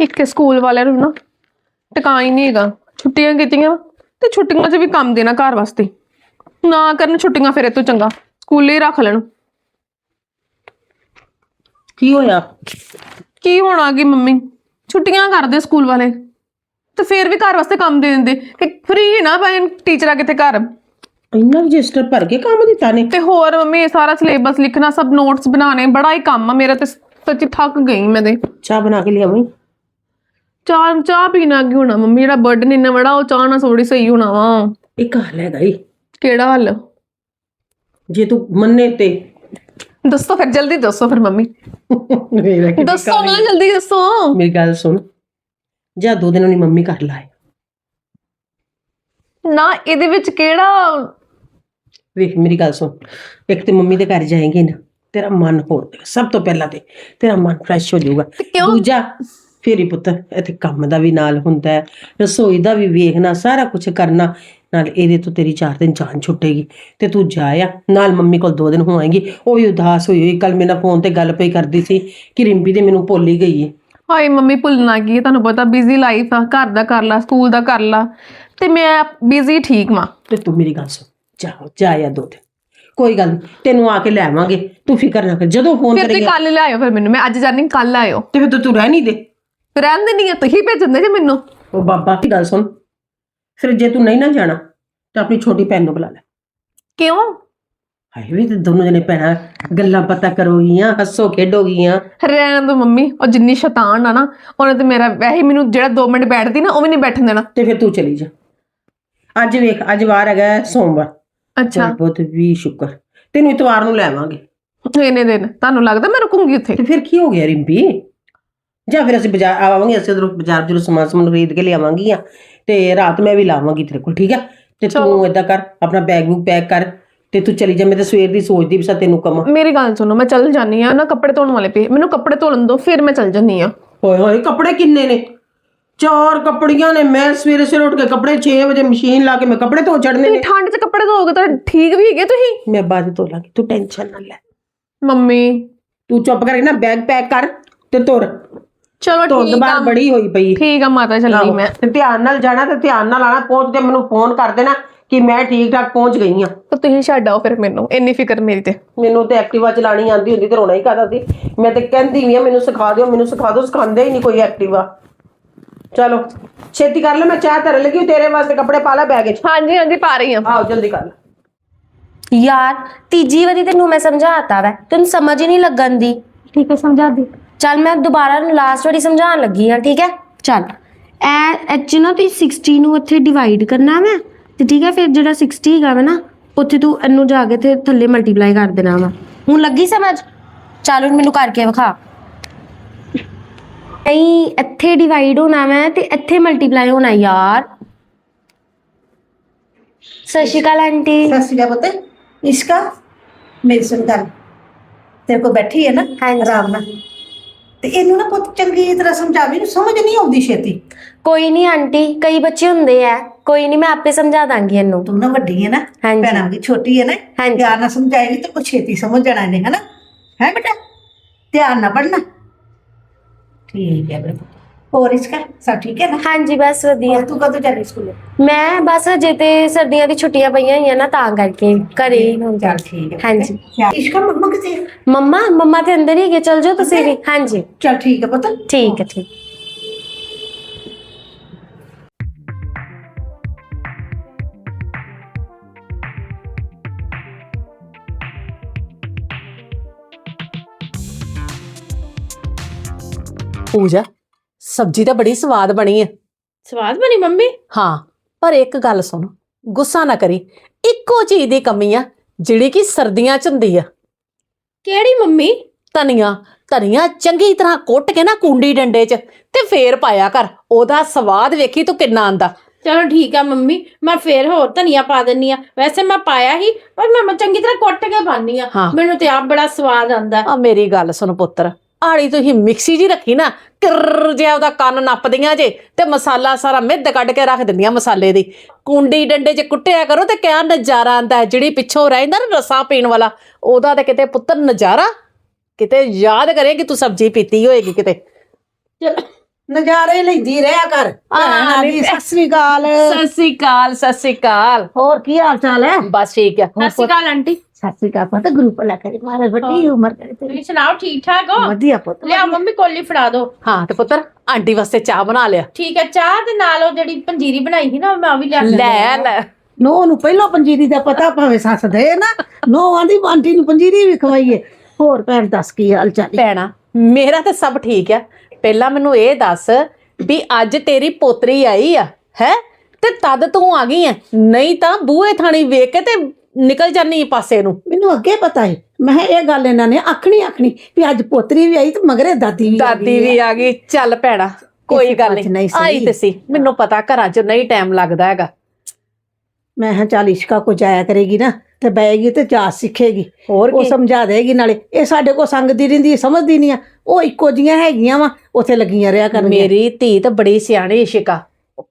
ਇੱਕ ਤੇ ਸਕੂਲ ਵਾਲਿਆਂ ਨੂੰ ਨਾ ਟਿਕਾ ਹੀ ਨਹੀਂ ਹੈਗਾ। ਛੁੱਟੀਆਂ ਕੀਤੀਆਂ ਤੇ ਛੁੱਟੀਆਂ 'ਚ ਵੀ ਕੰਮ ਦੇਣਾ ਘਰ ਵਾਸਤੇ। ਨਾ ਕਰਨ ਛੁੱਟੀਆਂ ਫਿਰ ਇਹ ਤੋਂ ਚੰਗਾ। ਸਕੂਲੇ ਹੀ ਰੱਖ ਲੈਣ। ਕੀ ਹੋਇਆ? ਕੀ ਹੋਣਾ ਕਿ ਮੰਮੀ? ਛੁੱਟੀਆਂ ਕਰਦੇ ਸਕੂਲ ਵਾਲੇ। ਤੇ ਫਿਰ ਵੀ ਘਰ ਵਾਸਤੇ ਕੰਮ ਦੇ ਦਿੰਦੇ। ਕਿ ਫ੍ਰੀ ਨਾ ਪਾਇਨ ਟੀਚਰਾਂ ਕਿਤੇ ਘਰ। ਇੰਨਾ ਰਜਿਸਟਰ ਭਰ ਕੇ ਕੰਮ ਦਿੱਤਾ ਨੇ। ਤੇ ਹੋਰ ਮੰਮੀ ਇਹ ਸਾਰਾ ਸਿਲੇਬਸ ਲਿਖਣਾ ਸਭ ਨੋਟਸ ਬਣਾਉਣੇ ਬੜਾ ਹੀ ਕੰਮ ਆ। ਮੇਰਾ ਤੇ ਸੱਚੀ ਥੱਕ ਗਈ ਮੈਂ ਤੇ। ਚਾਹ ਬਣਾ ਕੇ ਲਿਆਵੀਂ ਚਾਹ ਚਾਹ ਪੀਣਾ ਕੀ ਹੋਣਾ? ਮੰਮੀ ਜਿਹੜਾ ਬਰਡਨ ਇੰਨਾ ਬੜਾ ਉਹ ਚਾਹ ਨਾਲ ਥੋੜੀ ਸਹੀ ਹੋਣਾ ਵਾ। ਇੱਕ ਹਾਲ ਹੈਗਾ ਈ। ਕਿਹੜਾ ਹੱਲ? ਜੇ ਤੂੰ ਮੰਨੇ ਤੇ। ਦੱਸੋ ਫਿਰ ਜਲਦੀ ਦੱਸੋ ਫਿਰ ਮੰਮੀ। ਮੇਰਾ ਕੀ ਦੱਸੋ ਨਾ ਜਲਦੀ ਦੱਸੋ। ਮੇਰੀ ਗੱਲ ਸੁਣ। ਜਾ ਦੋ ਦਿਨ ਉਹਨੀ ਮੰਮੀ ਘਰ ਲਾਏ। ਨਾ ਇਹਦੇ ਵਿੱਚ ਕਿਹੜਾ ਵੇਖ ਮੇਰੀ ਗੱਲ ਸੁਣ। ਇੱਕ ਤੇ ਮੰਮੀ ਦੇ ਘਰ ਜਾਏਂਗੇ ਨਾ ਤੇਰਾ ਮਨ ਹੋਰ ਸਭ ਤੋਂ ਪਹਿਲਾਂ ਤੇ ਤੇਰਾ ਮਨ ਫਰੈਸ਼ ਹੋ ਜਾਊਗਾ। ਕਿਉਂ? ਦੂਜਾ ਫੇਰੀ ਪੁੱਤ ਇੱਥੇ ਕੰਮ ਦਾ ਵੀ ਨਾਲ ਹੁੰਦਾ ਹੈ ਰਸੋਈ ਦਾ ਵੀ ਵੇਖਣਾ ਸਾਰਾ ਕੁਝ ਕਰਨਾ ਨਾਲ ਇਹਦੇ ਤੋਂ ਤੇਰੀ ਚਾਰ ਦਿਨ ਜਾਨ ਛੁੱਟੇਗੀ ਤੇ ਤੂੰ ਜਾ ਆ ਨਾਲ ਮੰਮੀ ਕੋਲ ਦੋ ਦਿਨ ਹੋਏਗੀ ਉਹ ਵੀ ਉਦਾਸ ਹੋਈ ਹੋਈ ਕੱਲ ਮੇਰੇ ਫੋਨ ਤੇ ਗੱਲ ਪਈ ਕਰਦੀ ਸੀ ਕਿ ਰਿੰਪੀ ਤੇ ਮੈਨੂੰ ਭੁੱਲ ਹੀ ਗਈ ਹੈ ਹਾਏ ਮੰਮੀ ਭੁੱਲਣਾ ਕੀ ਹੈ, ਤੁਹਾਨੂੰ ਪਤਾ ਬਿਜ਼ੀ ਲਾਈਫ ਆ ਘਰ ਦਾ ਕਰ ਲਾ ਸਕੂਲ ਦਾ ਕਰ ਲਾ ਤੇ ਮੈਂ ਬਿਜ਼ੀ ਠੀਕ ਵਾਂ। ਤੇ ਤੂੰ ਮੇਰੀ ਗੱਲ ਸੁਣ ਜਾ ਜਾ ਆ ਦੋ ਦਿਨ ਕੋਈ ਗੱਲ ਨੀ ਤੈਨੂੰ ਆ ਕੇ ਲੈ ਆਵਾਂਗੇ ਤੂੰ ਫਿਕਰ ਨਾ ਕਰ ਜਦੋਂ ਫੋਨ ਫਿਰ ਤੁਸੀਂ ਕਰੇਗਾ ਕੱਲ ਲਿਆਇਓ ਫਿਰ ਮੈਨੂੰ ਮੈਂ ਅੱਜ ਜਾਣੀ ਕੱਲ ਆਇਓ। ਤੇ ਫਿਰ ਤੂੰ- ਤੂੰ ਰਹਿ ਨਹੀਂ ਦੇ। ਰਹਿਣ ਦੇਣੀ ਆ ਤੁਸੀਂ ਭੇਜਦੇ ਜੇ ਮੈਨੂੰ। ਉਹ ਬਾਬਾ ਦੀ ਗੱਲ ਸੁਣ। ਫਿਰ ਜੇ ਤੂੰ ਨਹੀਂ ਨਾ ਜਾਣਾ ਤਾਂ ਆਪਣੀ ਛੋਟੀ ਭੈਣ ਨੂੰ ਬੁਲਾ ਲੈ। ਕਿਉਂ? ਹਾਏ ਵੀ ਤੇ ਦੋਨੋਂ ਜਣੇ ਭੈਣਾਂ ਗੱਲਾਂ ਪਤਾ ਕਰੋਗੀਆਂ ਹੱਸੋ ਖੇਡੋਗੀਆਂ। ਰਹਿਣ ਦੋ ਮੰਮੀ ਉਹ ਜਿੰਨੀ ਸ਼ੈਤਾਨ ਆ ਨਾ ਉਹਨੇ ਤੇ ਮੇਰਾ ਵੈਸੇ ਮੈਨੂੰ ਜਿਹੜਾ 2 ਮਿੰਟ ਬੈਠਦੀ ਨਾ ਉਹ ਵੀ ਨਹੀਂ ਬੈਠਣ ਦੇਣਾ। ਤੇ ਫਿਰ ਤੂੰ ਚਲੀ ਜਾ। ਅੱਜ ਵੇਖ ਅੱਜ ਵਾਰ ਹੈਗਾ ਹੈ ਸੋਮਵਾਰ। ਅੱਛਾ। ਬਹੁਤ ਵੀ ਸ਼ੁਕਰ। ਤੈਨੂੰ ਇਤਵਾਰ ਨੂੰ ਲੈ ਆਵਾਂਗੇ। ਇਹਨੇ ਦਿਨ ਤੁਹਾਨੂੰ ਲੱਗਦਾ ਮੈਂ ਰੁਕੂੰਗੀ ਉੱਥੇ? ਤੇ ਫਿਰ ਕੀ ਹੋ ਗਿਆ ਰਿੰਪੀ? ਜਾਂ ਫਿਰ ਅਸੀਂ ਬਾਜ਼ਾਰ ਆਵਾਂਗੇ ਅਸੀਂ ਉਧਰੋਂ ਬਾਜ਼ਾਰ ਜਦੋਂ ਸਮਾਨ ਸਮੂਨ ਖਰੀਦ ਕੇ ਲਿਆਵਾਂਗੀਆਂ ਤੇ ਰਾਤ ਮੈਂ ਵੀ ਲਾਵਾਂਗੀ ਤੇਰੇ ਕੋਲ ਠੀਕ ਹੈ ਤੇ ਚਲੋ। ਤੂੰ ਏਦਾਂ ਕਰ ਆਪਣਾ ਬੈਗ ਬੁੱਕ ਪੈਕ ਕਰ ਤੇ ਤੂੰ ਚਲੀ ਜਾ ਮੈਂ ਤਾਂ ਸਵੇਰ ਦੀ ਸੋਚਦੀ ਵੀ ਸਾ ਤੈਨੂੰ ਕਵਾਂ। ਮੇਰੀ ਗੱਲ ਸੁਣੋ ਮੈਂ ਚੱਲ ਜਾਨੀ ਆ ਨਾ ਕੱਪੜੇ ਧੋਣ ਵਾਲੇ ਪਏ ਮੈਨੂੰ ਕੱਪੜੇ ਧੋਣ ਦਿਓ ਫਿਰ ਮੈਂ ਚੱਲ ਜਾਨੀ ਆ। ਹੋਏ ਹੋਏ ਕੱਪੜੇ ਕਿੰਨੇ ਨੇ? ਚਾਰ ਕੱਪੜੀਆਂ ਨੇ ਮੈਂ ਸਵੇਰੇ ਸਵੇਰੇ ਉੱਠ ਕੇ ਕੱਪੜੇ 6 ਵਜੇ ਮਸ਼ੀਨ ਲਾ ਕੇ ਮੈਂ ਕੱਪੜੇ ਧੋ ਛੱਡਨੇ ਨੇ। ਠੰਡ 'ਚ ਕੱਪੜੇ ਧੋਗੇ ਤਾਂ ਠੀਕ ਵੀ ਹੈਗੇ ਤੁਸੀਂ? ਮੈਂ ਬਾਅਦ 'ਚ ਧੋ ਲਾਂਗੀ ਤੂੰ ਟੈਨਸ਼ਨ ਨਾ ਲੈ। ਮੰਮੀ। ਤੂੰ ਚੁੱਪ ਕਰਕੇ ਨਾ ਬੈਗ ਪੈਕ ਕਰ ਤੇ ਤੁਰ ਚਲੋ ਧੁੰਦ ਠੀਕ ਆ। ਬਾਹਰ ਬੜੀ ਹੋਈ ਪਈ। ਠੀਕ ਆ ਮਾਤਾ ਚੱਲੀ ਮੈਂ। ਤੇ ਧਿਆਨ ਨਾਲ ਜਾਣਾ ਤੇ ਧਿਆਨ ਨਾਲ ਆਣਾ ਪਹੁੰਚਦੇ ਮੈਨੂੰ ਫੋਨ ਕਰ ਦੇਣਾ ਕਿ ਮੈਂ ਠੀਕ ਠਾਕ ਪਹੁੰਚ ਗਈ ਆ। ਤਾਂ ਤੁਸੀਂ ਛੱਡ ਆਓ ਫਿਰ ਮੈਨੂੰ ਇੰਨੀ ਫਿਕਰ ਮੇਰੀ ਤੇ। ਮੈਨੂੰ ਤੇ ਐਕਟਿਵਾ ਚਲਾਣੀ ਆਂਦੀ ਹੁੰਦੀ ਤੇ ਰੋਣਾ ਹੀ ਕਰਦਾ ਸੀ। ਮੈਂ ਤੇ ਕਹਿੰਦੀ ਵੀ ਆ ਮੈਨੂੰ ਸਿਖਾ ਦਿਓ ਮੈਨੂੰ ਸਿਖਾ ਦਿਓ ਸਿਖਾਉਂਦੇ ਹੀ ਨਹੀਂ ਕੋਈ ਐਕਟਿਵਾ। ਚਲੋ ਛੇਤੀ ਕਰ ਲੈ ਮੈਂ ਚਾਹ ਧਰਨ ਲੱਗੀ ਤੇਰੇ ਵਾਸਤੇ ਕੱਪੜੇ ਪਾ ਲੈ ਬੈਗ 'ਚ। ਹਾਂਜੀ ਹਾਂਜੀ ਪਾ ਰਹੀ ਆ ਆਓ ਜਲਦੀ ਕਰ ਲੈ। ਯਾਰ ਤੀਜੀ ਵਾਰੀ ਤੈਨੂੰ ਮੈਂ ਸਮਝਾਤਾ ਵੈ ਤੈਨੂੰ ਸਮਝ ਹੀ ਨਹੀਂ ਲੱਗਣ ਦੀ। ਠੀਕ ਹੈ ਸਮਝਾ ਦੇ। ਚੱਲ ਮੈਂ ਦੁਬਾਰਾ ਲਾਸਟ ਵਾਰੀ ਸਮਝਾਉਣ ਲੱਗੀ ਆ ਠੀਕ ਹੈ? ਚੱਲ। ਐ ਐਚ ਨਾ ਤੂੰ 60 ਨੂੰ ਇੱਥੇ ਡਿਵਾਈਡ ਕਰਨਾ ਵਾ ਤੇ ਠੀਕ ਹੈ ਫਿਰ ਜਿਹੜਾ 60 ਹੈਗਾ ਵਾ ਨਾ ਉੱਥੇ ਤੂੰ ਇਹਨੂੰ ਜਾ ਕੇ ਤੇ ਥੱਲੇ ਮਲਟੀਪਲਾਈ ਕਰ ਦੇਣਾ ਵਾ। ਹੁਣ ਲੱਗੀ ਸਮਝ? ਚੱਲ ਹੁਣ ਮੈਨੂੰ ਕਰਕੇ ਵਿਖਾ। ਨਹੀਂ ਇੱਥੇ ਡਿਵਾਈਡ ਹੋਣਾ ਵਾ ਤੇ ਇੱਥੇ ਮਲਟੀਪਲਾਈ ਹੋਣਾ ਯਾਰ। ਸਤਿ ਸ਼੍ਰੀ ਅਕਾਲ ਆਂਟੀ। ਸਤਿ ਸ਼੍ਰੀ ਅਕਾਲ ਪੁੱਤ। ਇਸ਼ਕਾ ਮੇਰੀ ਸੁਣ ਗੱਲ। ਤੇਰੇ ਕੋਲ ਬੈਠੀ ਹੈ ਨਾ? ਹਾਂਜੀ। ਆਰਾਮ ਨਾਲ। ਤੇ ਇਹਨੂੰ ਨਾ ਪੁੱਤ ਚੰਗੀ ਤਰ੍ਹਾਂ ਸਮਝਾਵੀ ਨੂੰ ਸਮਝ ਨਹੀਂ ਆਉਂਦੀ ਛੇਤੀ। ਕੋਈ ਨਹੀਂ ਆਂਟੀ ਕਈ ਬੱਚੇ ਹੁੰਦੇ ਆ। ਕੋਈ ਨਹੀਂ ਮੈਂ ਆਪੇ ਸਮਝਾ ਦਾਂਗੀ ਇਹਨੂੰ। ਤੂੰ ਨਾ ਵੱਡੀ ਹੈ ਨਾ ਹਾਂਜੀ। ਭੈਣਾਂ ਦੀ ਛੋਟੀ ਹੈ ਨਾ ਹਾਂਜੀ। ਪਿਆਰ ਨਾਲ ਸਮਝਾਏਗੀ ਤੇ ਕੁਛ ਛੇਤੀ ਸਮਝ ਜਾਣਾ ਇਹਨੇ ਹਨਾ? ਹੈ ਬੇਟਾ? ਧਿਆਨ ਨਾਲ ਪੜਨਾ ਠੀਕ ਹੈ ਬੇਟਾ। ਹੋਰ ਇਸ਼ਕਾ ਸਭ ਠੀਕ ਹੈ ਨਾ? ਹਾਂਜੀ ਬਸ ਵਧੀਆ। ਹੋਰ ਤੂੰ ਕਦੋਂ ਜਾਣੀ ਸਕੂਲੇ? ਮੈਂ ਬਸ ਅਜੇ ਤੇ ਸਰਦੀਆਂ ਦੀ ਛੁੱਟੀਆਂ ਪਈਆਂ ਹੋਈਆਂ ਨਾ ਤਾਂ ਕਰਕੇ ਘਰੇ ਹੀ ਹੁਣ। ਚੱਲ ਠੀਕ ਹੈ। ਹਾਂਜੀ। ਇਸ਼ਕਾ ਮੰਮਾ ਕਿੱਥੇ ਹੈ? ਮੰਮਾ ਮੰਮਾ ਤੇ ਅੰਦਰ ਹੀ ਗਏ ਚਲ ਜਾਓ ਤੁਸੀਂ ਵੀ। ਹਾਂਜੀ। ਚੱਲ ਠੀਕ ਹੈ ਪੁੱਤ। ਠੀਕ ਹੈ ਠੀਕ। ਪੂਜਾ ਸਬਜ਼ੀ ਤਾਂ ਬੜੀ ਸਵਾਦ ਬਣੀ ਹੈ ਸਵਾਦ ਬਣੀ ਮੰਮੀ? ਹਾਂ ਪਰ ਇੱਕ ਗੱਲ ਸੁਣ ਗੁੱਸਾ ਨਾ ਕਰੀ। ਇੱਕੋ ਚੀਜ਼ ਦੀ ਕਮੀ ਆ ਜਿਹੜੀ ਕਿ ਸਰਦੀਆਂ ਚ ਹੁੰਦੀ ਆ। ਕਿਹੜੀ ਮੰਮੀ? ਧਨੀਆ ਧਨੀਆ ਚੰਗੀ ਤਰ੍ਹਾਂ ਕੁੱਟ ਕੇ ਨਾ ਕੁੰਡੀ ਡੰਡੇ 'ਚ ਤੇ ਫੇਰ ਪਾਇਆ ਕਰ। ਉਹਦਾ ਸਵਾਦ ਵੇਖੀ ਤੂੰ ਕਿੰਨਾ ਆਂਦਾ। ਚਲੋ ਠੀਕ ਆ ਮੰਮੀ ਮੈਂ ਫੇਰ ਹੋਰ ਧਨੀਆ ਪਾ ਦਿੰਨੀ ਆ। ਵੈਸੇ ਮੈਂ ਪਾਇਆ ਹੀ ਪਰ ਮੈਂ ਚੰਗੀ ਤਰ੍ਹਾਂ ਕੁੱਟ ਕੇ ਪਾਨੀ ਆ। ਹਾਂ। ਮੈਨੂੰ ਤੇ ਆਪ ਬੜਾ ਸਵਾਦ ਆਂਦਾ। ਆ ਮੇਰੀ ਗੱਲ ਸੁਣ ਪੁੱਤਰ ਆੜੀ ਤੁਸੀਂ ਮਿਕਸੀ ਜੀ ਰੱਖੀ ਨਾ ਕਿਰ ਜਿਹਾ ਉਹਦਾ ਕੰਨ ਨੱਪਦੀਆਂ ਜੇ ਤੇ ਮਸਾਲਾ ਸਾਰਾ ਮਿੱਧ ਕੱਢ ਕੇ ਰੱਖ ਦਿੰਦੀਆਂ ਮਸਾਲੇ ਦੀ। ਕੁੰਡੀ ਡੰਡੇ 'ਚ ਕੁੱਟਿਆ ਕਰੋ ਤੇ ਕਿਆ ਨਜ਼ਾਰਾ ਆਂਦਾ ਜਿਹੜੀ ਪਿੱਛੋਂ ਰਹਿੰਦਾ ਨਾ ਰਸਾ ਪੀਣ ਵਾਲਾ, ਉਹਦਾ ਤੇ ਕਿਤੇ ਪੁੱਤਰ ਨਜ਼ਾਰਾ? ਕਿਤੇ ਯਾਦ ਕਰੇ ਕਿ ਤੂੰ ਸਬਜ਼ੀ ਪੀਤੀ ਹੋਏਗੀ ਕਿਤੇ। ਚਲੋ। ਨਜ਼ਾਰੇ ਲੈਂਦੀ ਰਿਹਾ ਕਰ। ਭੈਣ ਆ ਗਈ ਸਤਿ ਸ੍ਰੀ ਅਕਾਲ। ਸਤਿ ਸ੍ਰੀ ਅਕਾਲ ਸਤਿ ਸ੍ਰੀ ਅਕਾਲ। ਹੋਰ ਕੀ ਹਾਲ ਚਾਲ ਹੈ? ਬਸ ਠੀਕ ਹੈ। ਸਤਿ ਸ਼੍ਰੀ ਅਕਾਲ ਆਂਟੀ। ਸਤਿ ਸ੍ਰੀ ਅਕਾਲ ਪੁੱਤ ਗਰੁੱਪ ਲੈ ਕਰੇ ਮਾਰੇ ਵੱਡੀ ਉਮਰ ਕਰੇ ਤੇਰੀ। ਤੁਸੀਂ ਸੁਣਾਓ ਠੀਕ ਠਾਕ ਹੋ? ਵਧੀਆ ਪੁੱਤ ਲਿਆ ਮੰਮੀ ਕੋਲੀ ਫੜਾ ਦਿਓ ਹਾਂ ਤੇ ਪੁੱਤਰ ਆਂਟੀ ਵਾਸਤੇ ਚਾਹ ਬਣਾ ਲਿਆ। ਠੀਕ ਹੈ ਚਾਹ ਦੇ ਨਾਲ ਉਹ ਜਿਹੜੀ ਪੰਜੀਰੀ ਬਣਾਈ ਸੀ ਨਾ ਮੈਂ ਉਹ ਵੀ ਲਿਆ ਕੇ ਲੈ ਲੈ। ਨੋ ਨੂੰ ਪਹਿਲਾਂ ਪੰਜੀਰੀ ਦਾ ਪਤਾ ਭਾਵੇਂ ਸੱਸ ਦੇ ਨਾ। ਨੋ ਆਂਦੀ ਆਂਟੀ ਨੂੰ ਪੰਜੀਰੀ ਵੀ ਖਵਾਈਏ। ਹੋਰ ਭੈਣ ਦੱਸ ਕੀ ਹਾਲ ਚਾਲ ਹੈ? ਭੈਣਾ ਮੇਰਾ ਤਾਂ ਸਭ ਠੀਕ ਆ ਪਹਿਲਾਂ ਮੈਨੂੰ ਇਹ ਦੱਸ ਵੀ ਅੱਜ ਤੇਰੀ ਪੋਤਰੀ ਆਈ ਆ ਹੈ? ਤੇ ਤਦ ਤੂੰ ਆ ਗਈ ਆ। ਨਹੀਂ ਤਾਂ ਬੂਹੇ ਥਾਣੀ ਵੇਖ ਕੇ ਤੇ ਨਿਕਲ ਜਾਨੀ ਪਾਸੇ ਨੂੰ। ਮੈਨੂੰ ਅੱਗੇ ਪਤਾ ਹੈ ਮੈਂ ਕਿਹਾ ਇਹ ਗੱਲ ਇਹਨਾਂ ਨੇ ਆਖਣੀ ਆਖਣੀ ਵੀ ਅੱਜ ਪੋਤਰੀ ਵੀ ਆਈ ਤੇ ਮਗਰੇ ਦਾਦੀ ਵੀ ਆ ਦਾਦੀ ਵੀ ਆ। ਗਈ। ਚੱਲ ਭੈਣਾ ਕੋਈ ਗੱਲ ਨਹੀਂ। ਆਈ ਤੇ ਸੀ। ਮੈਨੂੰ ਪਤਾ ਘਰਾਂ 'ਚ ਨਹੀਂ ਟਾਈਮ ਲੱਗਦਾ ਹੈਗਾ। ਮੈਂ ਹਾਂ ਚੱਲ ਇਸ਼ਕਾ ਕੋ ਜਾਇਆ ਕਰੇਗੀ ਨਾ ਤੇ ਬੈਗੀ ਤੇ ਜਾ ਸਿੱਖੇਗੀ। ਹੋਰ ਉਹ ਕੀ? ਸਮਝਾ ਦੇਗੀ ਨਾਲੇ ਇਹ ਸਾਡੇ ਕੋ ਸੰਗਦੀ ਰਹਿੰਦੀ ਸਮਝਦੀ ਨਹੀਂ ਆ। ਉਹ ਇੱਕੋ ਜੀਆਂ ਹੈਗੀਆਂ ਵਾ ਉੱਥੇ ਲੱਗੀਆਂ ਰਿਆ ਕਰਨਗੀਆਂ। ਮੇਰੀ ਧੀ ਤਾਂ ਬੜੀ ਸਿਆਣੀ ਇਸ਼ਿਕਾ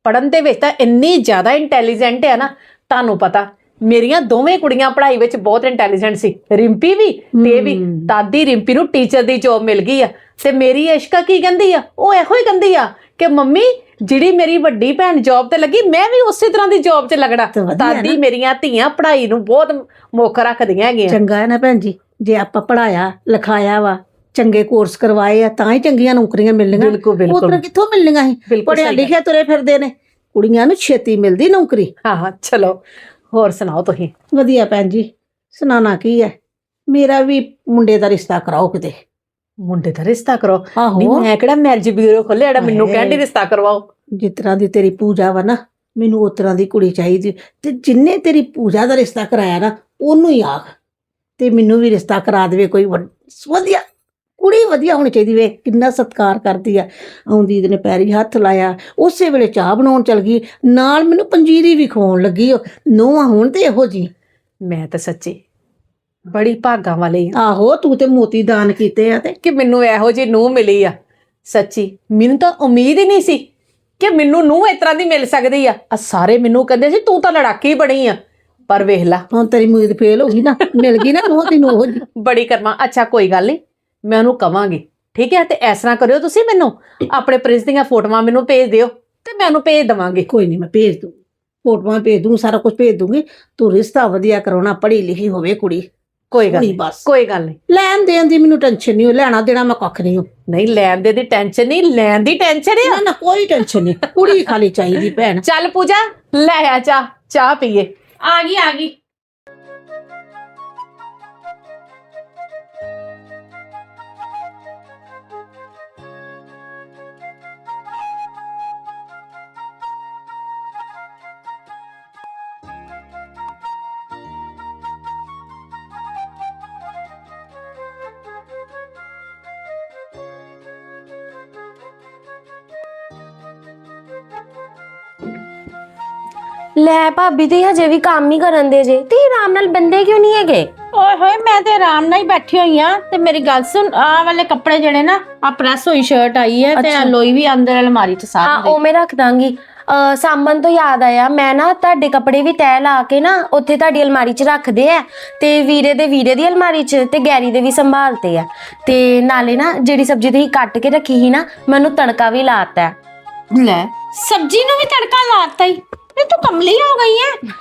ਪੜਨ ਦੇ ਵਿੱਚ ਤਾਂ ਇੰਨੀ ਜ਼ਿਆਦਾ ਇੰਟੈਲੀਜੈਂਟ ਹੈ ਨਾ ਤੁਹਾਨੂੰ ਪਤਾ ਮੇਰੀਆਂ ਦੋਵੇਂ ਕੁੜੀਆਂ ਪੜ੍ਹਾਈ ਵਿੱਚ ਬਹੁਤ ਇੰਟੈਲੀਜੈਂਟ ਸੀ। ਰਿੰਪੀ ਵੀ ਤੇ ਇਹ ਵੀ ਹਮ। ਦਾਦੀ ਰਿੰਪੀ ਨੂੰ ਟੀਚਰ ਦੀ ਜੌਬ ਮਿਲ ਗਈ ਆ। ਤੇ ਮੇਰੀ ਇਸ਼ਕਾ ਕੀ ਕਹਿੰਦੀ ਆ? ਉਹ ਇਹੋ ਹੀ ਕਹਿੰਦੀ ਆ ਕਿ ਮੰਮੀ ਜਿਹੜੀ ਮੇਰੀ ਵੱਡੀ ਭੈਣ ਜੌਬ ਤੇ ਲੱਗੀ ਮੈਂ ਵੀ ਉਸੇ ਤਰ੍ਹਾਂ ਦੀ ਜੌਬ ਲੱਗਣਾ। ਤੇ ਵਧੀਆ ਦਾਦੀ। ਮੇਰੀਆਂ ਧੀਆਂ ਪੜ੍ਹਾਈ ਨੂੰ ਬਹੁਤ ਮੁੱਖ ਰੱਖਦੀਆਂ ਹੈਗੀਆਂ। ਚੰਗਾ ਹੈ ਨਾ ਭੈਣ ਜੀ ਜੇ ਆਪਾਂ ਪੜਾਇਆ ਲਿਖਾਇਆ ਵਾ ਚੰਗੇ ਕੋਰਸ ਕਰਵਾਏ ਆ ਤਾਂ ਹੀ ਚੰਗੀਆਂ ਨੌਕਰੀਆਂ ਮਿਲਣਗੀਆਂ ਬਿਲਕੁਲ ਉਹ ਬਿਲਕੁਲ। ਤਰ੍ਹਾਂ ਕਿੱਥੋਂ ਮਿਲਣਗੀਆਂ ਸੀ? ਪੜਿਆ। ਲਿਖਿਆ ਤੁਰੇ ਫਿਰਦੇ ਨੇ। ਕੁੜੀਆਂ ਨੂੰ ਛੇਤੀ ਮਿਲਦੀ ਨੌਕਰੀ। ਹਾਂ ਹਾਂ ਚਲੋ ਹੋਰ ਸੁਣਾਓ ਤੁਸੀਂ? ਵਧੀਆ ਭੈਣ ਜੀ ਸੁਣਾਣਾ ਕੀ ਹੈ? ਮੇਰਾ ਵੀ ਮੁੰਡੇ ਦਾ ਰਿਸ਼ਤਾ ਕਰਾਓ ਕਿਤੇ। ਮੁੰਡੇ ਦਾ ਰਿਸ਼ਤਾ ਕਰੋ। ਨਹੀਂ ਆਹੋ ਮੈਂ ਕਿਹੜਾ ਮੈਰਿਜ ਬਿਊਰੋ ਖੋਲਿਆ ਜਿਹੜਾ ਮੈਨੂੰ ਹਾਏ। ਕਹਿੰਦੀ ਰਿਸ਼ਤਾ ਕਰਵਾਓ। ਜਿਸ ਤਰ੍ਹਾਂ ਦੀ ਤੇਰੀ ਪੂਜਾ ਵਾ ਨਾ ਮੈਨੂੰ ਉਸ ਤਰ੍ਹਾਂ ਦੀ ਕੁੜੀ ਚਾਹੀਦੀ। ਤੇ ਜਿੰਨੇ ਤੇਰੀ ਪੂਜਾ ਦਾ ਰਿਸ਼ਤਾ ਕਰਾਇਆ ਨਾ ਉਹਨੂੰ ਹੀ ਆਖ। ਤੇ ਮੈਨੂੰ ਵੀ ਰਿਸ਼ਤਾ ਕਰਾ ਦੇਵੇ ਕੋਈ ਵੱਡ- ਵਧੀਆ ਕੁੜੀ ਵਧੀਆ ਹੋਣੀ ਚਾਹੀਦੀ ਵੇ ਕਿੰਨਾ ਸਤਿਕਾਰ ਕਰਦੀ ਆ। ਆਉਂਦੀ ਇਹਦੇ ਨੇ ਪੈਰੀ ਹੱਥ ਲਾਇਆ ਉਸੇ ਵੇਲੇ ਚਾਹ ਬਣਾਉਣ ਚਲ ਗਈ। ਨਾਲ ਮੈਨੂੰ ਪੰਜੀਰੀ ਵੀ ਖਵਾਉਣ ਲੱਗੀ ਉਹ ਨੋਹਾਂ ਹੋਣ ਤੇ ਇਹੋ ਜੀ ਮੈਂ ਤਾਂ ਸੱਚੀ ਬੜੀ ਭਾਗਾਂ ਵਾਲੀ ਆ। ਆਹੋ ਤੂੰ ਤੇ ਮੋਤੀ ਦਾਨ ਕੀਤੇ ਆ ਤੇ। ਕਿ ਮੈਨੂੰ ਇਹੋ ਜਿਹੀ ਨੂੰਹ ਮਿਲੀ ਆ ਸੱਚੀ। ਮੈਨੂੰ ਤਾਂ ਉਮੀਦ ਹੀ ਨਹੀਂ ਸੀ ਕਿ ਮੈਨੂੰ ਨੂੰਹ ਇਸ ਤਰ੍ਹਾਂ ਦੀ ਮਿਲ ਸਕਦੀ ਆ। ਆ ਸਾਰੇ ਮੈਨੂੰ ਕਹਿੰਦੇ ਸੀ ਤੂੰ ਤਾਂ ਲੜਾਕੀ ਬਣੀ ਆ। ਪਰ ਵੇਖ ਲਾ। ਹੁਣ ਤੇਰੀ ਉਮੀਦ ਫੇਲ ਹੋ ਗਈ ਨਾ। ਮਿਲ ਗਈ ਨਾ ਨੋਹ ਤੈਨੂੰ ਉਹ ਜੀ ਬੜੀ ਕਰਮਾ। ਅੱਛਾ ਕੋਈ ਗੱਲ ਨਹੀਂ। ਮੈਂ ਉਹਨੂੰ ਕਵਾਂਗੀ। ਠੀਕ ਹੈ? ਤੇ ਇਸ ਤਰ੍ਹਾਂ ਕਰਿਓ ਤੁਸੀਂ ਮੈਨੂੰ। ਆਪਣੇ ਪ੍ਰਿੰਸ ਦੀਆਂ ਫੋਟੋਆਂ ਮੈਨੂੰ ਭੇਜ ਦਿਓ ਤੇ ਮੈਂ ਉਹਨੂੰ ਭੇਜ ਦਵਾਂਗੀ। ਕੋਈ ਨਹੀਂ ਮੈਂ ਭੇਜ ਦੂੰ ਫੋਟੋਆਂ ਭੇਜ ਦੂੰ ਸਾਰਾ ਕੁਝ ਭੇਜ ਦੂੰਗੀ। ਤੂੰ ਰਿਸ਼ਤਾ ਵਧੀਆ ਕਰਾਉਣਾ ਪੜ੍ਹੀ ਲਿਖੀ ਹੋਵੇ ਕੁੜੀ। ਕੋਈ ਗੱਲ ਨਹੀਂ ਬਸ। ਕੋਈ ਗੱਲ ਨਹੀਂ। ਲੈਣ ਦੇਣ ਦੀ ਮੈਨੂੰ ਟੈਨਸ਼ਨ ਨਹੀਂ ਲੈਣਾ ਦੇਣਾ ਮੈਂ ਕੱਖ ਨਹੀਂ ਨਹੀਂ ਲੈਣ ਦੇ ਦੀ ਟੈਨਸ਼ਨ ਨਹੀਂ ਲੈਣ ਦੀ ਟੈਨਸ਼ਨ ਨਾ ਨਾ ਕੋਈ ਟੈਨਸ਼ਨ ਨਹੀਂ ਕੁੜੀ ਖਾਲੀ ਚਾਹੀਦੀ ਭੈਣ। ਚੱਲ ਪੂਜਾ ਲੈ ਆ ਚਾਹ ਚਾਹ ਪੀਏ। ਆ ਗਈ ਆ ਗਈ। ਲੈ ਭਾਬੀ ਤੇ ਹਜੇ ਵੀ ਕੰਮ ਹੀ ਕਰਨ ਦੇ ਜੇ। ਤੇ ਆਰਾਮ ਨਾਲ ਬੰਦੇ ਕਿਉਂ ਨਹੀਂ ਹੈਗੇ? ਓਏ ਹੋਏ ਮੈਂ ਤੇ ਆਰਾਮ ਨਾਲ ਹੀ ਬੈਠੀ ਹੋਈ ਆ। ਤੇ ਮੇਰੀ ਗੱਲ ਸੁਣ ਆਹ ਵਾਲੇ ਕੱਪੜੇ ਜਿਹੜੇ ਨਾ ਆ ਪ੍ਰੈਸ ਹੋਈ ਸ਼ਰਟ ਆਈ ਹੈ ਤੇ ਅੱਛਾ। ਆਹ ਲੋਈ ਵੀ ਅੰਦਰ ਅਲਮਾਰੀ 'ਚ ਹਾਂ ਸਾਰੀ ਉਹ ਮੈਂ ਰੱਖ ਦਾਂਗੀ। ਅ, ਸਾਂਭਣ ਤੋਂ ਯਾਦ ਆਇਆ ਮੈਂ ਨਾ ਤੁਹਾਡੇ ਕੱਪੜੇ ਵੀ ਤੈਅ ਲਾ ਕੇ ਨਾ ਉੱਥੇ ਤੁਹਾਡੀ ਅਲਮਾਰੀ 'ਚ ਰੱਖਦੇ ਆ। ਤੇ ਵੀਰੇ ਦੇ ਵੀਰੇ ਦੀ ਅਲਮਾਰੀ 'ਚ ਤੇ ਗੈਰੀ ਦੇ ਵੀ ਸੰਭਾਲਤੇ ਆ। ਤੇ ਨਾਲੇ ਨਾ ਜਿਹੜੀ ਸਬਜ਼ੀ ਤੁਸੀਂ ਕੱਟ ਕੇ ਰੱਖੀ ਸੀ ਨਾ ਮੈਨੂੰ ਤੜਕਾ ਵੀ ਲਾਤਾ। ਹੈ। ਲੈ ਸਬਜੀ ਨੂੰ ਵੀ ਤੜਕਾ ਲਾਤਾ ਹੀ ਇਹ ਤੂੰ ਕਮਲੀ ਹੋ ਗਈ ਐ।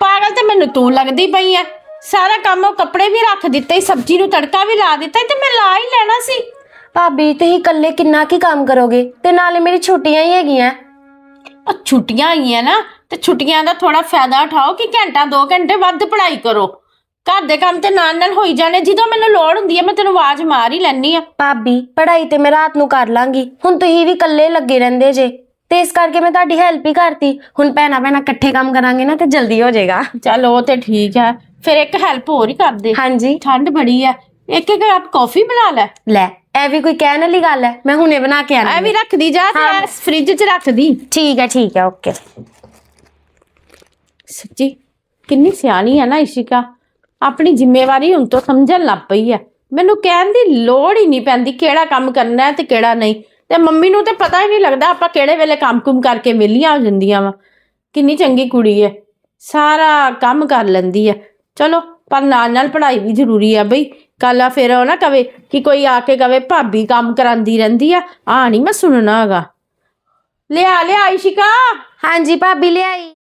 ਪਾਗਲ ਤੇ ਮੈਨੂੰ ਤੂੰ ਲੱਗਦੀ ਪਈ ਐ। ਸਾਰਾ ਕੰਮ ਉਹ ਕੱਪੜੇ ਵੀ ਰੱਖ ਦਿੱਤੇ ਸਬਜੀ ਨੂੰ ਤੜਕਾ ਵੀ ਲਾ ਦਿੱਤਾ ਤੇ ਮੈਂ ਲਾ ਹੀ ਲੈਣਾ ਸੀ। ਭਾਬੀ ਤੁਸੀਂ ਇਕੱਲੇ ਕਿੰਨਾ ਕੀ ਕੰਮ ਕਰੋਗੇ? ਤੇ ਨਾਲੇ ਮੇਰੀ ਛੁੱਟੀਆਂ ਹੀ ਹੈਗੀਆਂ। ਉਹ ਛੁੱਟੀਆਂ ਆਈਆਂ ਨਾ ਤੇ ਛੁੱਟੀਆਂ ਦਾ ਥੋੜਾ ਫਾਇਦਾ ਉਠਾਓ ਕਿ ਘੰਟਾ 2 ਘੰਟੇ ਵੱਧ ਪੜ੍ਹਾਈ ਕਰੋ। ਘਰ ਦੇ ਕੰਮ ਤੇ ਨਾਲ ਨਾਲ ਹੋਈ ਜਾਣੇ ਜਦੋਂ ਮੈਨੂੰ ਲੋੜ ਹੁੰਦੀ ਹੈ ਮੈਂ ਤੈਨੂੰ ਆਵਾਜ਼ ਮਾਰ ਹੀ ਲੈਣੀ ਆ। ਭਾਬੀ ਪੜ੍ਹਾਈ ਤੇ ਮੈਂ ਰਾਤ ਨੂੰ ਕਰ ਲਾਂਗੀ। ਹੁਣ ਤੁਸੀਂ ਵੀ ਇਕੱਲੇ ਲੱਗੇ ਰਹਿੰਦੇ ਜੇ। ਤੇ ਇਸ ਕਰਕੇ ਮੈਂ ਤੁਹਾਡੀ ਹੈਲਪ ਹੀ ਕਰਤੀ। ਹੁਣ ਭੈਣਾ ਭੈਣਾ ਇਕੱਠੇ ਕੰਮ ਕਰਾਂਗੇ ਨਾ ਤੇ ਜਲਦੀ ਹੋ ਜਾਏਗਾ। ਚੱਲ ਉਹ ਤੇ ਠੀਕ ਹੈ। ਫਿਰ ਇੱਕ ਹੈਲਪ ਹੋਰ ਹੀ ਕਰ ਦੇ ਹਾਂਜੀ। ਠੰਡ ਬੜੀ ਹੈ। ਇੱਕ ਇੱਕ ਕੱਪ ਕਾਫੀ ਬਣਾ ਲੈ। ਲੈ ਇਹ ਵੀ ਕੋਈ ਕਹਿਣ ਵਾਲੀ ਗੱਲ ਹੈ। ਮੈਂ ਹੁਣੇ ਬਣਾ ਕੇ ਐ ਆਣੀ ਵੀ ਰੱਖਦੀ ਜਾ ਤੇ ਹਾਂ। ਫ੍ਰਿਜ 'ਚ ਰੱਖਦੀ। ਠੀਕ ਹੈ ਠੀਕ ਹੈ ਓਕੇ। ਸੱਚੀ ਕਿੰਨੀ ਸਿਆਣੀ ਹੈ ਨਾ ਇਸ਼ਿਕਾ। ਆਪਣੀ ਜ਼ਿੰਮੇਵਾਰੀ ਹੁਣ ਤੋਂ ਸਮਝਣ ਲੱਗ ਪਈ ਹੈ। ਮੈਨੂੰ ਕਹਿਣ ਦੀ ਲੋੜ ਹੀ ਨਹੀਂ ਪੈਂਦੀ ਕਿਹੜਾ ਕੰਮ ਕਰਨਾ ਹੈ ਤੇ ਕਿਹੜਾ ਨਹੀਂ। ਤੇ ਮੰਮੀ ਨੂੰ ਤੇ ਪਤਾ ਹੀ ਨਹੀਂ ਲੱਗਦਾ ਆਪਾਂ ਕਿਹੜੇ ਵੇਲੇ ਕੰਮ-ਕੁਮ ਕਰਕੇ ਵਿਹਲੀਆਂ ਹੋ ਜਾਂਦੀਆਂ ਵਾ। ਕਿੰਨੀ ਚੰਗੀ ਕੁੜੀ ਹੈ ਸਾਰਾ ਕੰਮ ਕਰ ਲੈਂਦੀ ਹੈ ਚਲੋ, ਪਰ ਨਾਲ ਨਾਲ ਪੜ੍ਹਾਈ ਵੀ ਜ਼ਰੂਰੀ ਆ ਬਈ। ਕੱਲ ਆ ਫਿਰ ਉਹ ਨਾ ਕਵੇ ਕਿ ਕੋਈ ਆ ਕੇ ਕਵੇ, ਭਾਬੀ ਕੰਮ ਕਰਾਂਦੀ ਰਹਿੰਦੀ ਆ। ਆ ਨਹੀਂ ਮੈਂ ਸੁਣਨਾ ਹੈਗਾ। ਲਿਆ ਲਿਆ ਇਸ਼ਿਕਾ ਹਾਂਜੀ, ਭਾਬੀ ਲਿਆਈ।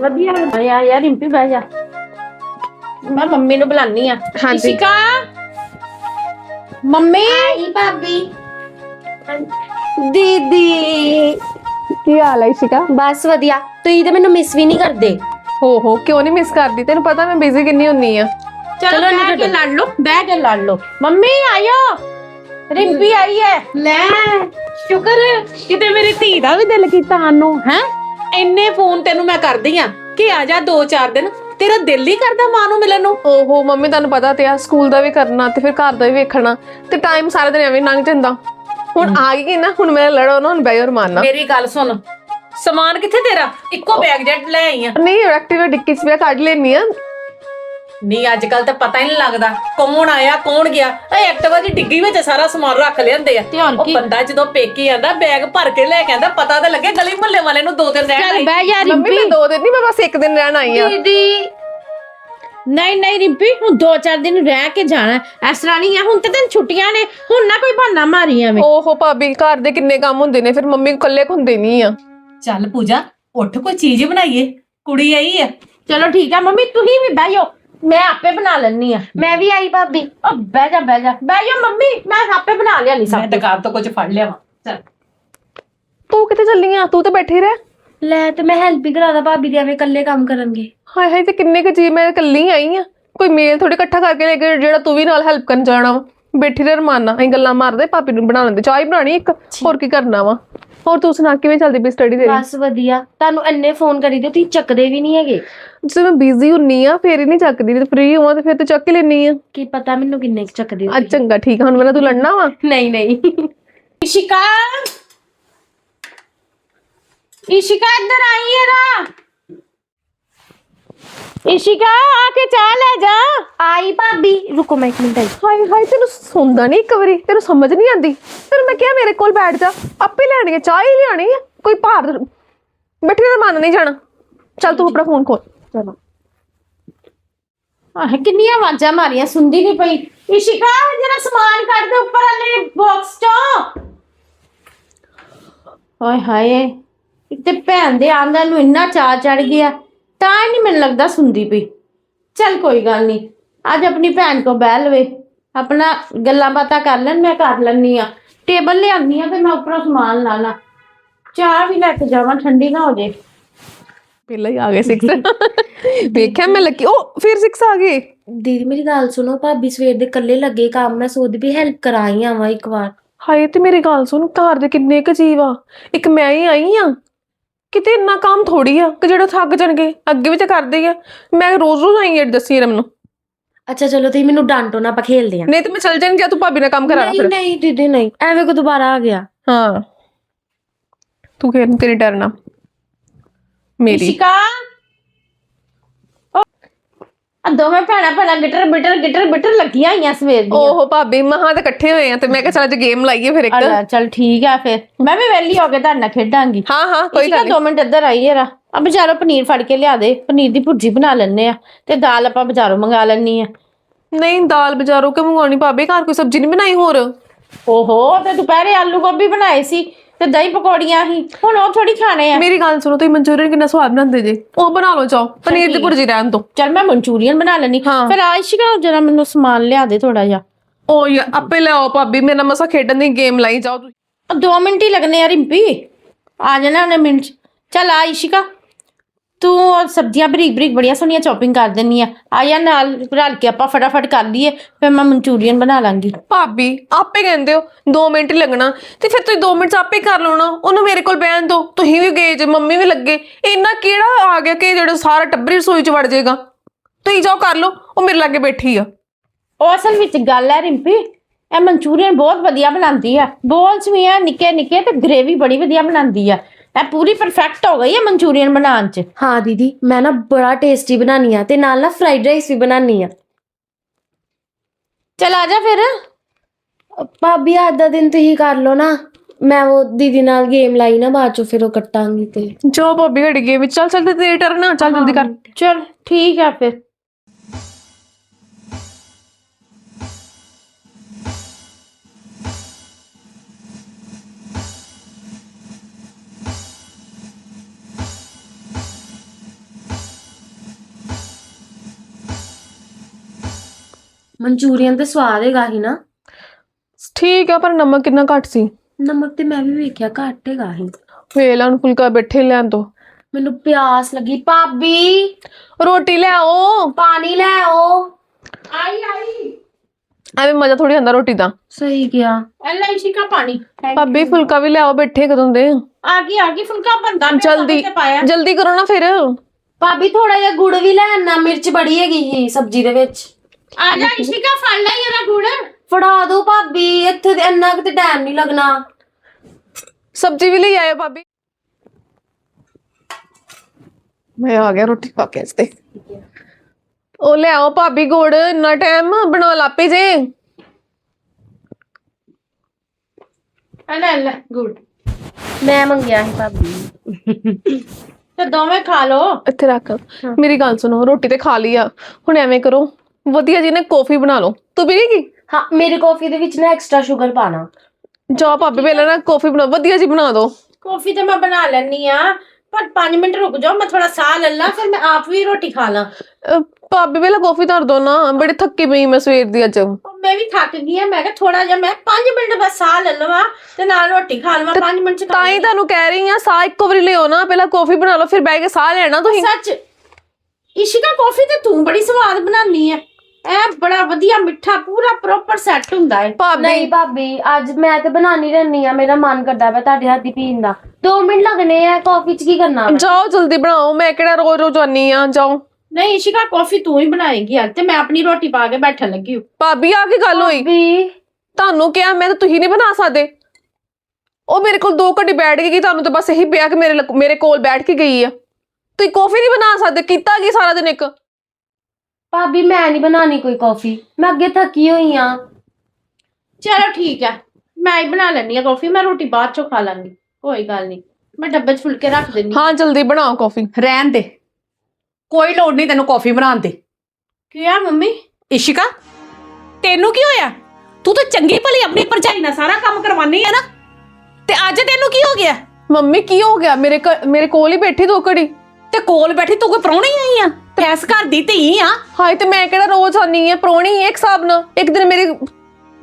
ਵਧੀਆ ਯਾ ਯਾਰ ਰਿੰਪੀ ਬਹਿ ਜਾ। ਮੈਂ ਮੰਮੀ ਨੂੰ ਬੁਲਾਨੀ ਆ। ਹਾਂਜੀ। ਇਸ਼ਿਕਾ? ਮੰਮੀ? ਆਈ ਭਾਬੀ। ਦੀਦੀ। ਕੀ ਹਾਲ ਹੈ ਇਸ਼ਿਕਾ? ਬਸ ਵਧੀਆ। ਤੁਸੀਂ ਤੇ ਮੈਨੂੰ ਮਿਸ ਵੀ ਨਹੀਂ ਕਰਦੇ। ਹੋ ਹੋ ਕਿਉਂ ਨਹੀਂ ਮਿਸ ਕਰਦੀ? ਤੈਨੂੰ ਪਤਾ ਮੈਂ ਬਿਜ਼ੀ ਕਿੰਨੀ ਹੁੰਨੀ ਆ। ਚਲੋ ਚਲੋ ਬਹਿ ਕੇ ਲੜ ਲਓ ਬਹਿ ਕੇ ਲੜ ਲਓ। ਮੰਮੀ ਆਇਓ। ਰਿੰਪੀ ਆਈ ਹੈ। ਲੈ ਸ਼ੁਕਰ ਕਿਤੇ ਮੇਰੀ ਧੀ ਦਾ ਵੀ ਦਿਲ ਕੀਤਾ ਆਨੂੰ ਹੈ? ਇੰਨੇ ਫੋਨ ਤੈਨੂੰ ਮੈਂ ਕਰਦੀ ਆ ਕਿ ਆ ਜਾ 2-4 ਦਿਨ ਤੇਰਾ ਦਿਲ ਹੀ ਕਰਦਾ ਮਾਂ ਨੂੰ ਮਿਲਣ ਨੂੰ। ਓਹੋ ਮੰਮੀ ਤੁਹਾਨੂੰ ਪਤਾ ਤੇ ਆ ਸਕੂਲ ਦਾ ਵੀ ਕਰਨਾ ਤੇ ਫਿਰ ਘਰ ਦਾ ਵੀ ਵੇਖਣਾ ਤੇ ਟਾਈਮ ਸਾਰਾ ਦਿਨ ਐਵੇਂ ਲੰਘ ਜਾਂਦਾ। ਹੁਣ ਆ ਗਈ ਨਾ ਹੁਣ ਮੈਂ ਲੜੋ ਨਾ ਹੁਣ ਬੈਰ ਮਾਰਨਾ ਮੇਰੀ ਗੱਲ ਸੁਣ ਸਮਾਨ ਕਿੱਥੇ ਤੇਰਾ? ਇੱਕੋ ਬੈਗ ਜੈਟ ਲੈ ਆਈ ਆ। ਨਹੀਂ ਐਕਟਿਵਾ ਡਿੱਕੀ ਚ ਪਿਆ ਕੱਢ ਲੈਣੀ ਆ। ਨਹੀਂ ਅੱਜ ਕੱਲ ਤਾਂ ਪਤਾ ਹੀ ਨਹੀਂ ਲੱਗਦਾ। ਕੌਣ ਆਇਆ ਕੌਣ ਗਿਆ? ਇਹ ਐਕਟਿਵਾ ਦੀ ਡਿੱਗੀ ਵਿੱਚ ਸਾਰਾ ਸਮਾਨ ਰੱਖ ਲਿਆਂਦੇ ਆ। ਤੇ ਉਹ ਕੀ? ਬੰਦਾ ਜਦੋਂ ਪੇਕੇ ਆਂਦਾ ਬੈਗ ਭਰ ਕੇ ਲੈ ਕੇ ਆਂਦਾ ਪਤਾ ਤਾਂ ਲੱਗੇ ਗਲੀ ਮੁਹੱਲੇ ਵਾਲੇ ਨੂੰ ਦੋ ਤਿੰਨ ਰਹਿਣ ਚੱਲ ਆਈ ਬਹਿ ਜਾ ਮੰਮੀ ਰਿੰਪੀ। ਮੈਂ ਦੋ ਦਿਨ ਨਹੀਂ ਮੈਂ ਬਸ ਇੱਕ ਦਿਨ ਰਹਿਣ ਆਈ ਆ। ਦੀਦੀ। ਨਹੀਂ ਨਹੀਂ ਰਿੰਪੀ ਹੁਣ ਦੋ ਚਾਰ ਦਿਨ ਰਹਿ ਕੇ ਜਾਣਾ ਹੈ। ਇਸ ਤਰ੍ਹਾਂ ਨਹੀਂ ਆ ਹੁਣ ਤੇ ਤੈਨੂੰ ਛੁੱਟੀਆਂ ਨੇ ਹੁਣ ਨਾ ਕੋਈ ਬਹਾਨਾ ਮਾਰੀ ਐਵੇਂ ਓਹੋ ਭਾਬੀ ਘਰ ਦੇ ਕਿੰਨੇ ਕੰਮ ਹੁੰਦੇ ਨੇ ਫਿਰ ਮੰਮੀ ਇਕੱਲੇ ਹੁੰਦੇ ਨਹੀਂ ਆ। ਚੱਲ ਪੂਜਾ ਉੱਠ ਕੋਈ ਚੀਜ਼ ਬਣਾਈਏ। ਕੁੜੀ ਆਈ ਆ। ਚਲੋ ਠੀਕ ਆ ਮੰਮੀ ਤੁਸੀਂ ਵੀ ਬਹਿ ਜਾਓ। ਮੈਂ ਆਪੇ ਬਣਾ ਲੈਣੀ ਆ। ਮੈਂ ਵੀ ਆਈ ਭਾਬੀ। ਉਹ ਬਹਿ ਜਾ ਬਹਿ ਜਾ। ਬਹਿ ਜਾ ਮੰਮੀ ਮੈਂ ਆਪੇ ਬਣਾ ਲਿਆ ਨਹੀਂ ਮੈਂ ਸਭ ਦੁਕਾਨ ਤੋਂ ਕੁਝ ਫੜ ਲਿਆਵਾਂ ਚੱਲ। ਤੂੰ ਕਿੱਥੇ ਚੱਲੀ ਆ? ਤੂੰ ਤੇ ਬੈਠੀ ਰਹਿ। ਲੈ ਤੇ ਮੈਂ ਹੈਲਪ ਹੀ ਕਰਾਦਾ ਭਾਬੀ ਦੇ ਐਵੇਂ ਇਕੱਲੇ ਕੰਮ ਕਰਨਗੇ। ਹਾਏ ਹਾਏ ਤੇ ਕਿੰਨੇ ਕੁ ਜੀ ਮੈਂ ਇਕੱਲੀ ਆਈ ਆ। ਕੋਈ ਮੇਲ ਥੋੜੀ ਇਕੱਠਾ ਕਰਕੇ ਲੈ ਕੇ ਜਿਹੜਾ ਤੂੰ ਵੀ ਨਾਲ ਹੈਲਪ ਕਰਨ ਜਾਣਾ ਵਾ। ਬੈਠੀ ਰਹਿ ਰਮਾਨਾ ਅਸੀਂ ਗੱਲਾਂ ਮਾਰਦੇ ਪਾਪੀ ਨੂੰ ਬਣਾ ਲੈਂਦੇ ਚਾਹ ਹੀ ਬਣਾਣੀ ਇੱਕ ਹੋਰ ਕੀ ਕਰਨਾ ਵਾ? ਹੋਰ ਤੂੰ ਸੁਣਾ ਕਿਵੇਂ ਚੱਲਦੀ ਪਈ ਸਟੱਡੀ ਤੇਰੀ? ਬਸ ਵਧੀਆ ਤੁਹਾਨੂੰ ਇੰਨੇ ਫੋਨ ਕਰੀ ਤੇ ਤੁਸੀਂ ਚੱਕਦੇ ਵੀ ਨਹੀਂ ਹੈਗੇ। ਜਦੋਂ ਮੈਂ ਬਿਜ਼ੀ ਹੁੰਨੀ ਆ ਫੇਰ ਹੀ ਨਹੀਂ ਚੱਕਦੀ ਤੇ ਫ੍ਰੀ ਹੋਵਾਂ ਤੇ ਫਿਰ ਤੇ ਚੱਕ ਹੀ ਲੈਣੀ ਆ। ਕੀ ਪਤਾ ਮੈਨੂੰ ਕਿੰਨੇ ਕੁ ਚੱਕਦੇ ਹੋ ਅੱਜ ਚੰਗਾ ਠੀਕ ਆ ਹੁਣ ਮੇਰਾ ਤੂੰ ਲੜਨਾ ਵਾ? ਨਹੀਂ ਨਹੀਂ। ਇਸ਼ਿਕਾ! ਇਸ਼ਿਕਾ ਇੱਧਰ ਆਈ ਹੈ ਰਾ ਇਸ਼ਿਕਾ ਆ ਕੇ ਚਾਹ ਲੈ ਜਾ। ਆਈ ਭਾਬੀ ਰੁਕੋ ਮੈਂ ਇੱਕ ਮਿੰਟ ਆਈ। ਹਾਏ ਹਾਏ ਤੈਨੂੰ ਸੁਣਦਾ ਨਹੀਂ ਇੱਕ ਵਾਰੀ ਤੈਨੂੰ ਸਮਝ ਨਹੀਂ ਆਂਦੀ ਤੈਨੂੰ ਮੈਂ ਕਿਹਾ ਮੇਰੇ ਕੋਲ ਬੈਠ ਜਾ ਆਪੇ ਲੈਣੀ ਆ ਚਾਹ ਹੀ ਲਿਆਣੀ ਆ। ਕੋਈ ਭਾਰ ਬੈਠੀ ਮੰਨ ਨਹੀਂ ਜਾਣਾ। ਚੱਲ ਤੂੰ ਆਪਣਾ ਫੋਨ ਖੋਲ। ਚਲੋ। ਆਹ ਕਿੰਨੀਆਂ ਆਵਾਜ਼ਾਂ ਮਾਰੀਆਂ ਸੁਣਦੀ ਨਹੀਂ ਪਈ। ਇਸ਼ਿਕਾ ਜਰਾ ਸਮਾਨ ਕੱਢ ਦੇ ਉੱਪਰ ਵਾਲੇ ਬਾਕਸ ਚੋਂ। ਓਏ ਹਾਏ ਤੇ ਭੈਣ ਦੇ ਆਂਦਨ ਨੂੰ ਇੰਨਾ ਚਾਅ ਚੜ ਗਿਆ। ਤਾਂ ਨਹੀਂ ਮੈਨੂੰ ਲੱਗਦਾ ਸੁਣਦੀ ਪਈ। ਚੱਲ ਕੋਈ ਗੱਲ ਨਹੀਂ ਅੱਜ ਆਪਣੀ ਭੈਣ ਕੋ ਬਹਿ ਲਵੇ। ਆਪਣਾ ਗੱਲਾਂ ਬਾਤਾਂ ਕਰ ਲੈਣ ਮੈਂ ਕਰ ਲੈਣੀ ਆ ਟੇਬਲ ਲਿਆਉਂਦੀ ਆ ਤੇ ਮੈਂ ਉੱਪਰੋਂ ਸਮਾਨ ਲਾ ਲਾ। ਚਾਹ ਵੀ ਲੈ ਕੇ ਜਾਵਾਂ ਠੰਡੀ ਨਾ ਹੋ ਜੇ। ਪਹਿਲਾਂ ਹੀ ਆ ਗਏ 6 ਵੇਖਿਆ ਮੈਂ ਲੱਗੀ ਉਹ ਫਿਰ 6 ਆ ਗਏ। ਦੀਦੀ ਮੇਰੀ ਗੱਲ ਸੁਣੋ ਭਾਬੀ ਸਵੇਰ ਦੇ ਇਕੱਲੇ ਲੱਗੇ ਕੰਮ ਮੈਂ ਸੋਚਦੀ ਵੀ ਹੈਲਪ ਕਰਾਈ ਆਵਾਂ ਇੱਕ ਵਾਰ। ਹਾਏ ਤੇ ਮੇਰੀ ਗੱਲ ਸੁਣ ਘਰ ਦੇ ਕਿੰਨੇ ਕੁ ਜੀਵ ਆ। ਇੱਕ ਮੈਂ ਹੀ ਆਈ ਆ। ਕਿਤੇ ਇੰਨਾ ਕੰਮ ਥੋੜੀ ਆ ਕਿ ਜਿਹੜਾ ਥੱਕ ਜਾਣਗੇ ਅੱਗੇ ਵੀ ਤਾਂ ਕਰਦੇ ਆ। ਮੈਂ ਰੋਜ਼ ਰੋਜ਼ ਆਈ ਆ ਦੱਸੀ ਰਮ ਨੂੰ। ਅੱਛਾ ਚਲੋ ਤੁਸੀਂ ਮੈਨੂੰ ਡਾਂਟੋ ਨਾ ਆਪਾਂ ਖੇਲਦੇ ਆਂ। ਨਹੀਂ ਤੇ ਮੈਂ ਚੱਲ ਜਾਣੀ ਜਾਂ ਤੂੰ ਭਾਬੀ ਨਾਲ ਕੰਮ ਕਰਾ ਲਾ ਨਹੀਂ ਫਿਰ। ਨਹੀਂ ਦੀਦੀ ਨਹੀਂ। ਐਵੇਂ ਕੋ ਦੁਬਾਰਾ ਆ ਗਿਆ। ਹਾਂ। ਤੂੰ ਕਹਿ ਤੇਰੀ ਡਰਨਾ ਮੇਰੀ। ਇਸ਼ਿਕਾ! ਆ ਦੋਵੇਂ ਭੈਣਾਂ ਭੈਣਾਂ ਗਿਟਰ ਬਿਟਰ ਗਿਟਰ ਬਿਟਰ ਲੱਗੀਆਂ ਹੋਈਆਂ ਸਵੇਰ ਦੀਆਂ। ਓਹੋ ਭਾਬੀ ਮਹਾਂ ਤੇ ਇਕੱਠੇ ਹੋਏ ਆ ਤੇ ਮੈਂ ਕਿਹਾ ਚੱਲ ਅੱਜ ਗੇਮ ਲਾਈਏ ਫਿਰ ਇੱਕ। ਅੱਲਾ ਚਲ ਠੀਕ ਆ ਫਿਰ। ਮੈਂ ਵੀ ਵਿਹਲੀ ਹੋ ਕੇ ਤੁਹਾਡੇ ਨਾਲ ਖੇਡਾਂਗੀ। ਹਾਂ ਹਾਂ ਕੋਈ ਗੱਲ ਨਹੀਂ ਦੋ ਮਿੰਟ ਇੱਧਰ ਆਈ ਜਰਾ। ਆ ਬਾਜ਼ਾਰੋਂ ਪਨੀਰ ਫੜ ਕੇ ਲਿਆ ਦੇ। ਪਨੀਰ ਦੀ ਭੁਰਜੀ ਬਣਾ ਲੈਣੇ ਆ ਤੇ ਦਾਲ ਆਪਾਂ ਬਾਜ਼ਾਰੋਂ ਮੰਗਾ ਲੈਣੀ ਆ। ਨਹੀਂ ਦਾਲ ਬਾਜ਼ਾਰੋਂ ਕਿ ਮੰਗਵਾਉਣੀ ਭਾਬੀ? ਘਰ ਕੋਈ ਸਬਜ਼ੀ ਨਹੀਂ ਬਣਾਈ ਹੋਰ? ਓਹੋ ਤੇ ਦੁਪਹਿਰੇ ਆਲੂ ਗੋਭੀ ਬਣਾਏ ਸੀ। ਤੇ ਦਹੀਂ ਪਕੌੜੀਆਂ ਸੀ ਹੁਣ ਉਹ ਥੋੜੀ ਖਾਣੇ ਆ। ਮੇਰੀ ਗੱਲ ਸੁਣੋ ਤੁਸੀਂ ਮਨਚੂਰੀਅਨ ਕਿੰਨਾ ਸਵਾਦ ਬਣਾਉਂਦੇ ਜੇ। ਉਹ ਬਣਾ ਲਓ ਚਾਓ ਪਨੀਰ ਦੀ ਭੁਰਜੀ ਰਹਿਣ ਦੋ। ਚਲ ਮੈਂ ਮਨਚੂਰੀਅਨ ਬਣਾ ਲੈਣੀ ਹਾਂ। ਫਿਰ ਆਇਸ਼ਿਕਾ ਜਰਾ ਮੈਨੂੰ ਸਮਾਨ ਲਿਆ ਦੇ ਥੋੜਾ ਜਿਹਾ। ਓ ਯਾਰ ਆਪੇ ਲਿਆਓ ਭਾਬੀ ਮੇਰੇ ਮਸਾ ਖੇਡਣ ਦੀ ਗੇਮ ਲਾਈ ਜਾਓ ਤੁਸੀਂ। ਉਹ ਦੋ ਮਿੰਟ ਹੀ ਲੱਗਨੇ ਆ ਰਿੰਪੀ। ਆ ਜਾਣਾ ਉਹਨੇ ਮਿੰਟ 'ਚ। ਚੱਲ ਆ ਇਸ਼ਿਕਾ। ਤੂੰ ਉਹ ਸਬਜ਼ੀਆਂ ਬਰੀਕ ਬਰੀਕ ਬੜੀਆਂ ਸੋਹਣੀਆਂ ਚੌਪਿੰਗ ਕਰ ਦਿੰਨੀ ਆ। ਆ ਜਾ ਨਾਲ ਰਲ ਕੇ ਆਪਾਂ ਫਟਾਫਟ ਕਰ ਲਈਏ ਫਿਰ ਮੈਂ ਮਨਚੂਰੀਅਨ ਬਣਾ ਲਾਂਗੀ। ਭਾਬੀ ਆਪੇ ਕਹਿੰਦੇ ਹੋ 2 ਮਿੰਟ ਹੀ ਲੱਗਣਾ ਤੇ ਫਿਰ ਤੁਸੀਂ 2 ਮਿੰਟ 'ਚ ਆਪੇ ਕਰ ਲਓ ਨਾ ਉਹਨੂੰ ਮੇਰੇ ਕੋਲ ਬਹਿਣ ਦਿਓ। ਤੁਸੀਂ ਵੀ ਗਏ ਜੇ ਮੰਮੀ ਵੀ ਲੱਗੇ। ਇੰਨਾ ਕਿਹੜਾ ਆ ਗਿਆ ਕਿ ਜਿਹੜਾ ਸਾਰਾ ਟੱਬਰ ਹੀ ਰਸੋਈ 'ਚ ਵੜ ਜਾਏਗਾ। ਤੁਸੀਂ ਜਾਓ ਕਰ ਲਓ ਉਹ ਮੇਰੇ ਲਾਗੇ ਬੈਠੀ ਆ। ਉਹ ਅਸਲ ਵਿੱਚ ਗੱਲ ਹੈ ਰਿੰਪੀ ਇਹ ਮਨਚੂਰੀਅਨ ਬਹੁਤ ਵਧੀਆ ਬਣਾਉਂਦੀ ਆ। ਬੋਲਸ ਵੀ ਆ ਨਿੱਕੇ ਨਿੱਕੇ ਤੇ ਗ੍ਰੇਵੀ ਬੜੀ ਵਧੀਆ ਬਣਾਉਂਦੀ ਆ। ਇਹ ਪੂਰੀ ਪਰਫੈਕਟ ਹੋ ਗਈ ਹੈ ਮਨਚੂਰੀਅਨ ਬਣਾਉਣ 'ਚ। ਹਾਂ ਦੀਦੀ ਮੈਂ ਨਾ ਬੜਾ ਟੇਸਟੀ ਬਣਾਨੀ ਆ ਤੇ ਨਾਲ ਨਾ ਫਰਾਈਡ ਰਾਈਸ ਵੀ ਬਣਾਨੀ ਆ। ਚੱਲ ਆ ਜਾ ਫਿਰ। ਭਾਬੀ ਅੱਜ ਦਾ ਦਿਨ ਤੁਸੀਂ ਕਰ ਲਓ ਨਾ। ਮੈਂ ਉਹ ਦੀਦੀ ਨਾਲ ਗੇਮ ਲਾਈ ਨਾ ਬਾਅਦ ਚੋਂ ਫਿਰ ਉਹ ਕੱਟਾਂਗੀ ਤੇ। ਜੋ ਭਾਬੀ ਘੜੀ ਗਏ ਵਿੱਚ ਚੱਲ ਚੱਲ ਤੇ ਤੇਰੀ ਟਰਨ ਨਾ ਚੱਲ ਜਲਦੀ ਕਰ। ਚਲ ਠੀਕ ਆ ਫਿਰ। ਮਨਚੂਰੀਅਨ ਤੇ ਸਵਾਦ ਹੈਗਾ ਹੀ ਨਾ। ਠੀਕ ਆ ਪਰ ਨਮਕ ਕਿੰਨਾ ਘੱਟ ਸੀ? ਨਮਕ ਤੇ ਮੈਂ ਵੀ ਵੇਖਿਆ ਘੱਟ ਹੈਗਾ ਹੀ ਵੇਲਾ ਨੂੰ ਫੁਲਕਾ ਬੈਠੇ ਲੈਣ ਤੋਂ। ਮੈਨੂੰ ਪਿਆਸ ਲੱਗੀ। ਭਾਬੀ! ਰੋਟੀ ਲੈ ਆਓ। ਪਾਣੀ ਲੈ ਆਓ। ਆਈ ਆਈ। ਐਵੇਂ ਮਜ਼ਾ ਥੋੜੀ ਆਉਂਦਾ ਰੋਟੀ ਦਾ। ਸਹੀ ਗਿਆ ਐਲਾ ਇਸ਼ਿਕਾ ਪਾਣੀ। ਭਾਬੀ ਫੁਲਕਾ ਵੀ ਲਿਆਓ ਬੈਠੇ ਕਦੋਂ ਦੇ। ਆ ਗਈ ਆ ਗਈ ਫੁਲਕਾ ਬੰਦਾ ਜਲਦੀ ਪਾਇਆ। ਜਲਦੀ ਕਰੋ ਨਾ ਫਿਰ। ਭਾਬੀ ਥੋੜਾ ਜਿਹਾ ਗੁੜ ਵੀ ਲੈ ਆਣਾ ਮਿਰਚ ਬੜੀ ਹੈਗੀ ਹੀ ਸਬਜ਼ੀ ਦੇ ਵਿੱਚ। ਆ ਜਾ ਇਸ਼ਿਕਾ ਫੜ ਲੈ ਯਾਰਾ ਗੁੜ। ਫੜਾ ਦੋ ਭਾਬੀ ਇੱਥੇ ਤੇ ਇੰਨਾ ਕਿਤੇ ਟਾਈਮ ਨਹੀਂ ਲੱਗਣਾ। ਸਬਜ਼ੀ ਵੀ ਲਈ ਆਇਓ ਭਾਬੀ। ਮੈਂ ਆ ਗਿਆ ਰੋਟੀ ਖਾ ਕੇ ਤੇ ਉਹ ਲਿਆਓ ਭਾਬੀ ਗੋੜ ਇੰਨਾ ਟਾਈਮ ਬਣਾ ਲਾਪੇ ਜੇ। ਐਲਾ ਐਲਾ ਗੁੜ। ਮੈਂ ਮੰਗਿਆ ਸੀ ਭਾਬੀ। ਤੇ ਦੋਵੇਂ ਖਾ ਲੋ ਇੱਥੇ ਰੱਖ। ਮੇਰੀ ਗੱਲ ਸੁਣੋ ਰੋਟੀ ਤੇ ਖਾ ਲਈ ਆ। ਹੁਣ ਐਵੇਂ ਕਰੋ ਵਧੀਆ ਜੀ ਨੇ ਕੌਫੀ ਬਣਾ ਲਓ। ਤੂੰ ਪੀਏਗੀ ਹਾਂ ਮੇਰੀ ਕਾਫੀ ਦੇ ਵਿੱਚ ਨਾ ਐਕਸਟਰਾ ਸ਼ੂਗਰ ਪਾਣਾ। ਜਾ ਭਾਬੀ ਪਹਿਲਾਂ ਨਾ ਕੌਫੀ ਬਣਾ ਵਧੀਆ ਜੀ ਬਣਾ ਦਿਓ ਕਾਫੀ ਤੇ ਮੈਂ ਬਣਾ ਲੈਣੀ ਆ ਪਰ 5 ਮਿੰਟ ਰੁਕ ਜਾਓ ਮੈਂ ਥੋੜਾ ਸਾਹ ਲੈ ਲਾਂ ਫਿਰ ਮੈਂ ਆਪ ਵੀ ਰੋਟੀ ਖਾ ਲਾਂ। ਅਹ ਭਾਬੀ ਪਹਿਲਾਂ ਕੌਫੀ ਧਰ ਦੋ ਨਾ ਬੜੀ ਥੱਕੀ ਪਈ ਮੈਂ ਸਵੇਰ ਦੀ ਅੱਜ। ਉਹ ਮੈਂ ਵੀ ਥੱਕ ਗਈ ਆ ਮੈਂ ਕਿਹਾ ਥੋੜਾ ਜਿਹਾ ਮੈਂ 5 ਮਿੰਟ ਬਸ ਸਾਹ ਲੈ ਲਵਾਂ ਤੇ ਨਾਲ ਰੋਟੀ ਖਾ ਲਵਾਂ 5 ਮਿੰਟ ਚ ਖਾ ਤਾਂ ਹੀ ਤੁਹਾਨੂੰ ਕਹਿ ਰਹੀ ਆ ਸਾਹ ਇੱਕੋ ਵਾਰੀ ਲਿਓ ਨਾ ਪਹਿਲਾਂ ਕੌਫੀ ਬਣਾ ਲਓ ਫਿਰ ਬਹਿ ਕੇ ਸਾਹ ਲੈਣਾ ਤੁਸੀਂ। ਸੱਚ ਇਸ਼ਿਕਾ ਕਾਫੀ ਤੇ ਤੂੰ ਬੜੀ ਸਵਾਦ ਇਹ ਬੜਾ ਵਧੀਆ ਮਿੱਠਾ ਪੂਰਾ ਪ੍ਰੋਪਰ ਸੈੱਟ ਹੁੰਦਾ ਹੈ। ਭਾਬੀ। ਨਹੀਂ ਭਾਬੀ ਅੱਜ ਮੈਂ ਤੇ ਬਣਾਣੀ ਰਹਿਣੀ ਆ ਮੇਰਾ ਮਨ ਕਰਦਾ ਵਾ ਤੁਹਾਡੇ ਹੱਥ ਦੀ ਪੀਣ ਦਾ। 2 ਮਿੰਟ ਲੱਗਣੇ ਆ ਕਾਫੀ ਚ ਕੀ ਕਰਨਾ ਵਾ? ਜਾਓ ਜਲਦੀ ਬਣਾਓ ਮੈਂ ਕਿਹੜਾ ਰੋਜ਼ ਰੋਜ਼ ਆਨੀ ਆ ਜਾਓ। ਨਹੀਂ ਇਸ਼ਿਕਾ ਕਾਫੀ ਤੂੰ ਹੀ ਬਣਾਏਂਗੀ ਅੱਜ ਤੇ ਮੈਂ ਆਪਣੀ ਰੋਟੀ ਪਾ ਕੇ ਬੈਠਣ ਲੱਗੀ ਹੂੰ। ਭਾਬੀ ਆ ਕੀ ਗੱਲ ਹੋਈ? ਭਾਬੀ। ਤੁਹਾਨੂੰ ਕਿਹਾ ਮੈਂ ਤਾਂ ਤੁਸੀਂ ਨਹੀਂ ਬਣਾ ਸਕਦੇ। ਉਹ ਮੇਰੇ ਕੋਲ ਦੋ ਘੰਟੇ ਬੈਠ ਕੇ ਗਈ ਤੁਹਾਨੂੰ ਤਾਂ ਬਸ ਇਹੀ ਪਿਆ ਕਿ ਮੇਰੇ ਲ- ਮੇਰੇ ਕੋਲ ਬੈਠ ਕੇ ਗਈ ਆ। ਤੁਸੀਂ ਕੌਫੀ ਨਹੀਂ ਬਣਾ ਸਕਦੇ ਕੀਤਾ ਕੀ ਸਾਰਾ ਦਿਨ ਇੱਕ? ਭਾਬੀ ਮੈਂ ਨਹੀਂ ਬਣਾਣੀ ਕੋਈ ਕਾਫੀ। ਮੈਂ ਅੱਗੇ ਥੱਕੀ ਹੋਈ ਆ। ਚਲੋ ਠੀਕ ਹੈ ਮੈਂ ਹੀ ਬਣਾ ਲੈਣੀ ਆ ਕਾਫੀ ਮੈਂ ਰੋਟੀ ਬਾਅਦ ਚੋਂ ਖਾ ਲਾਂਗੀ। ਕੋਈ ਗੱਲ ਨਹੀਂ। ਮੈਂ ਡੱਬੇ 'ਚ ਫੁਲਕੇ ਰੱਖ ਦਿੰਨੀ ਹਾਂ ਜਲਦੀ ਬਣਾਓ ਕੌਫੀ। ਰਹਿਣ ਦੇ। ਕੋਈ ਲੋੜ ਨਹੀਂ ਤੈਨੂੰ ਕੌਫੀ ਬਣਾਉਣ ਦੀ। ਕੀ ਆ ਮੰਮੀ? ਇਸ਼ਿਕਾ ਤੈਨੂੰ ਕੀ ਹੋਇਆ? ਤੂੰ ਤਾਂ ਚੰਗੀ ਭਲੀ ਆਪਣੀ ਭਰਜਾਈ ਨਾਲ ਸਾਰਾ ਕੰਮ ਕਰਵਾਨੀ ਹੈ ਨਾ। ਤੇ ਅੱਜ ਤੈਨੂੰ ਕੀ ਹੋ ਗਿਆ? ਮੰਮੀ ਕੀ ਹੋ ਗਿਆ? ਮੇਰੇ ਮੇਰੇ ਕੋਲ ਹੀ ਬੈਠੀ ਦੋ ਘੜੀ। ਤੇ ਕੋਲ ਬੈਠੀ ਤੂੰ ਕੋਈ ਪ੍ਰਾਹੁਣੀ ਆਈ ਆ? ਇਸ ਘਰ ਦੀ ਧੀ ਆ। ਹਾਏ ਤੇ ਮੈਂ ਕਿਹੜਾ ਰੋਜ਼ ਆਨੀ ਆ ਪ੍ਰੋਣੀ ਇੱਕ ਹਿਸਾਬ ਨਾਲ। ਇੱਕ ਦਿਨ ਮੇਰੀ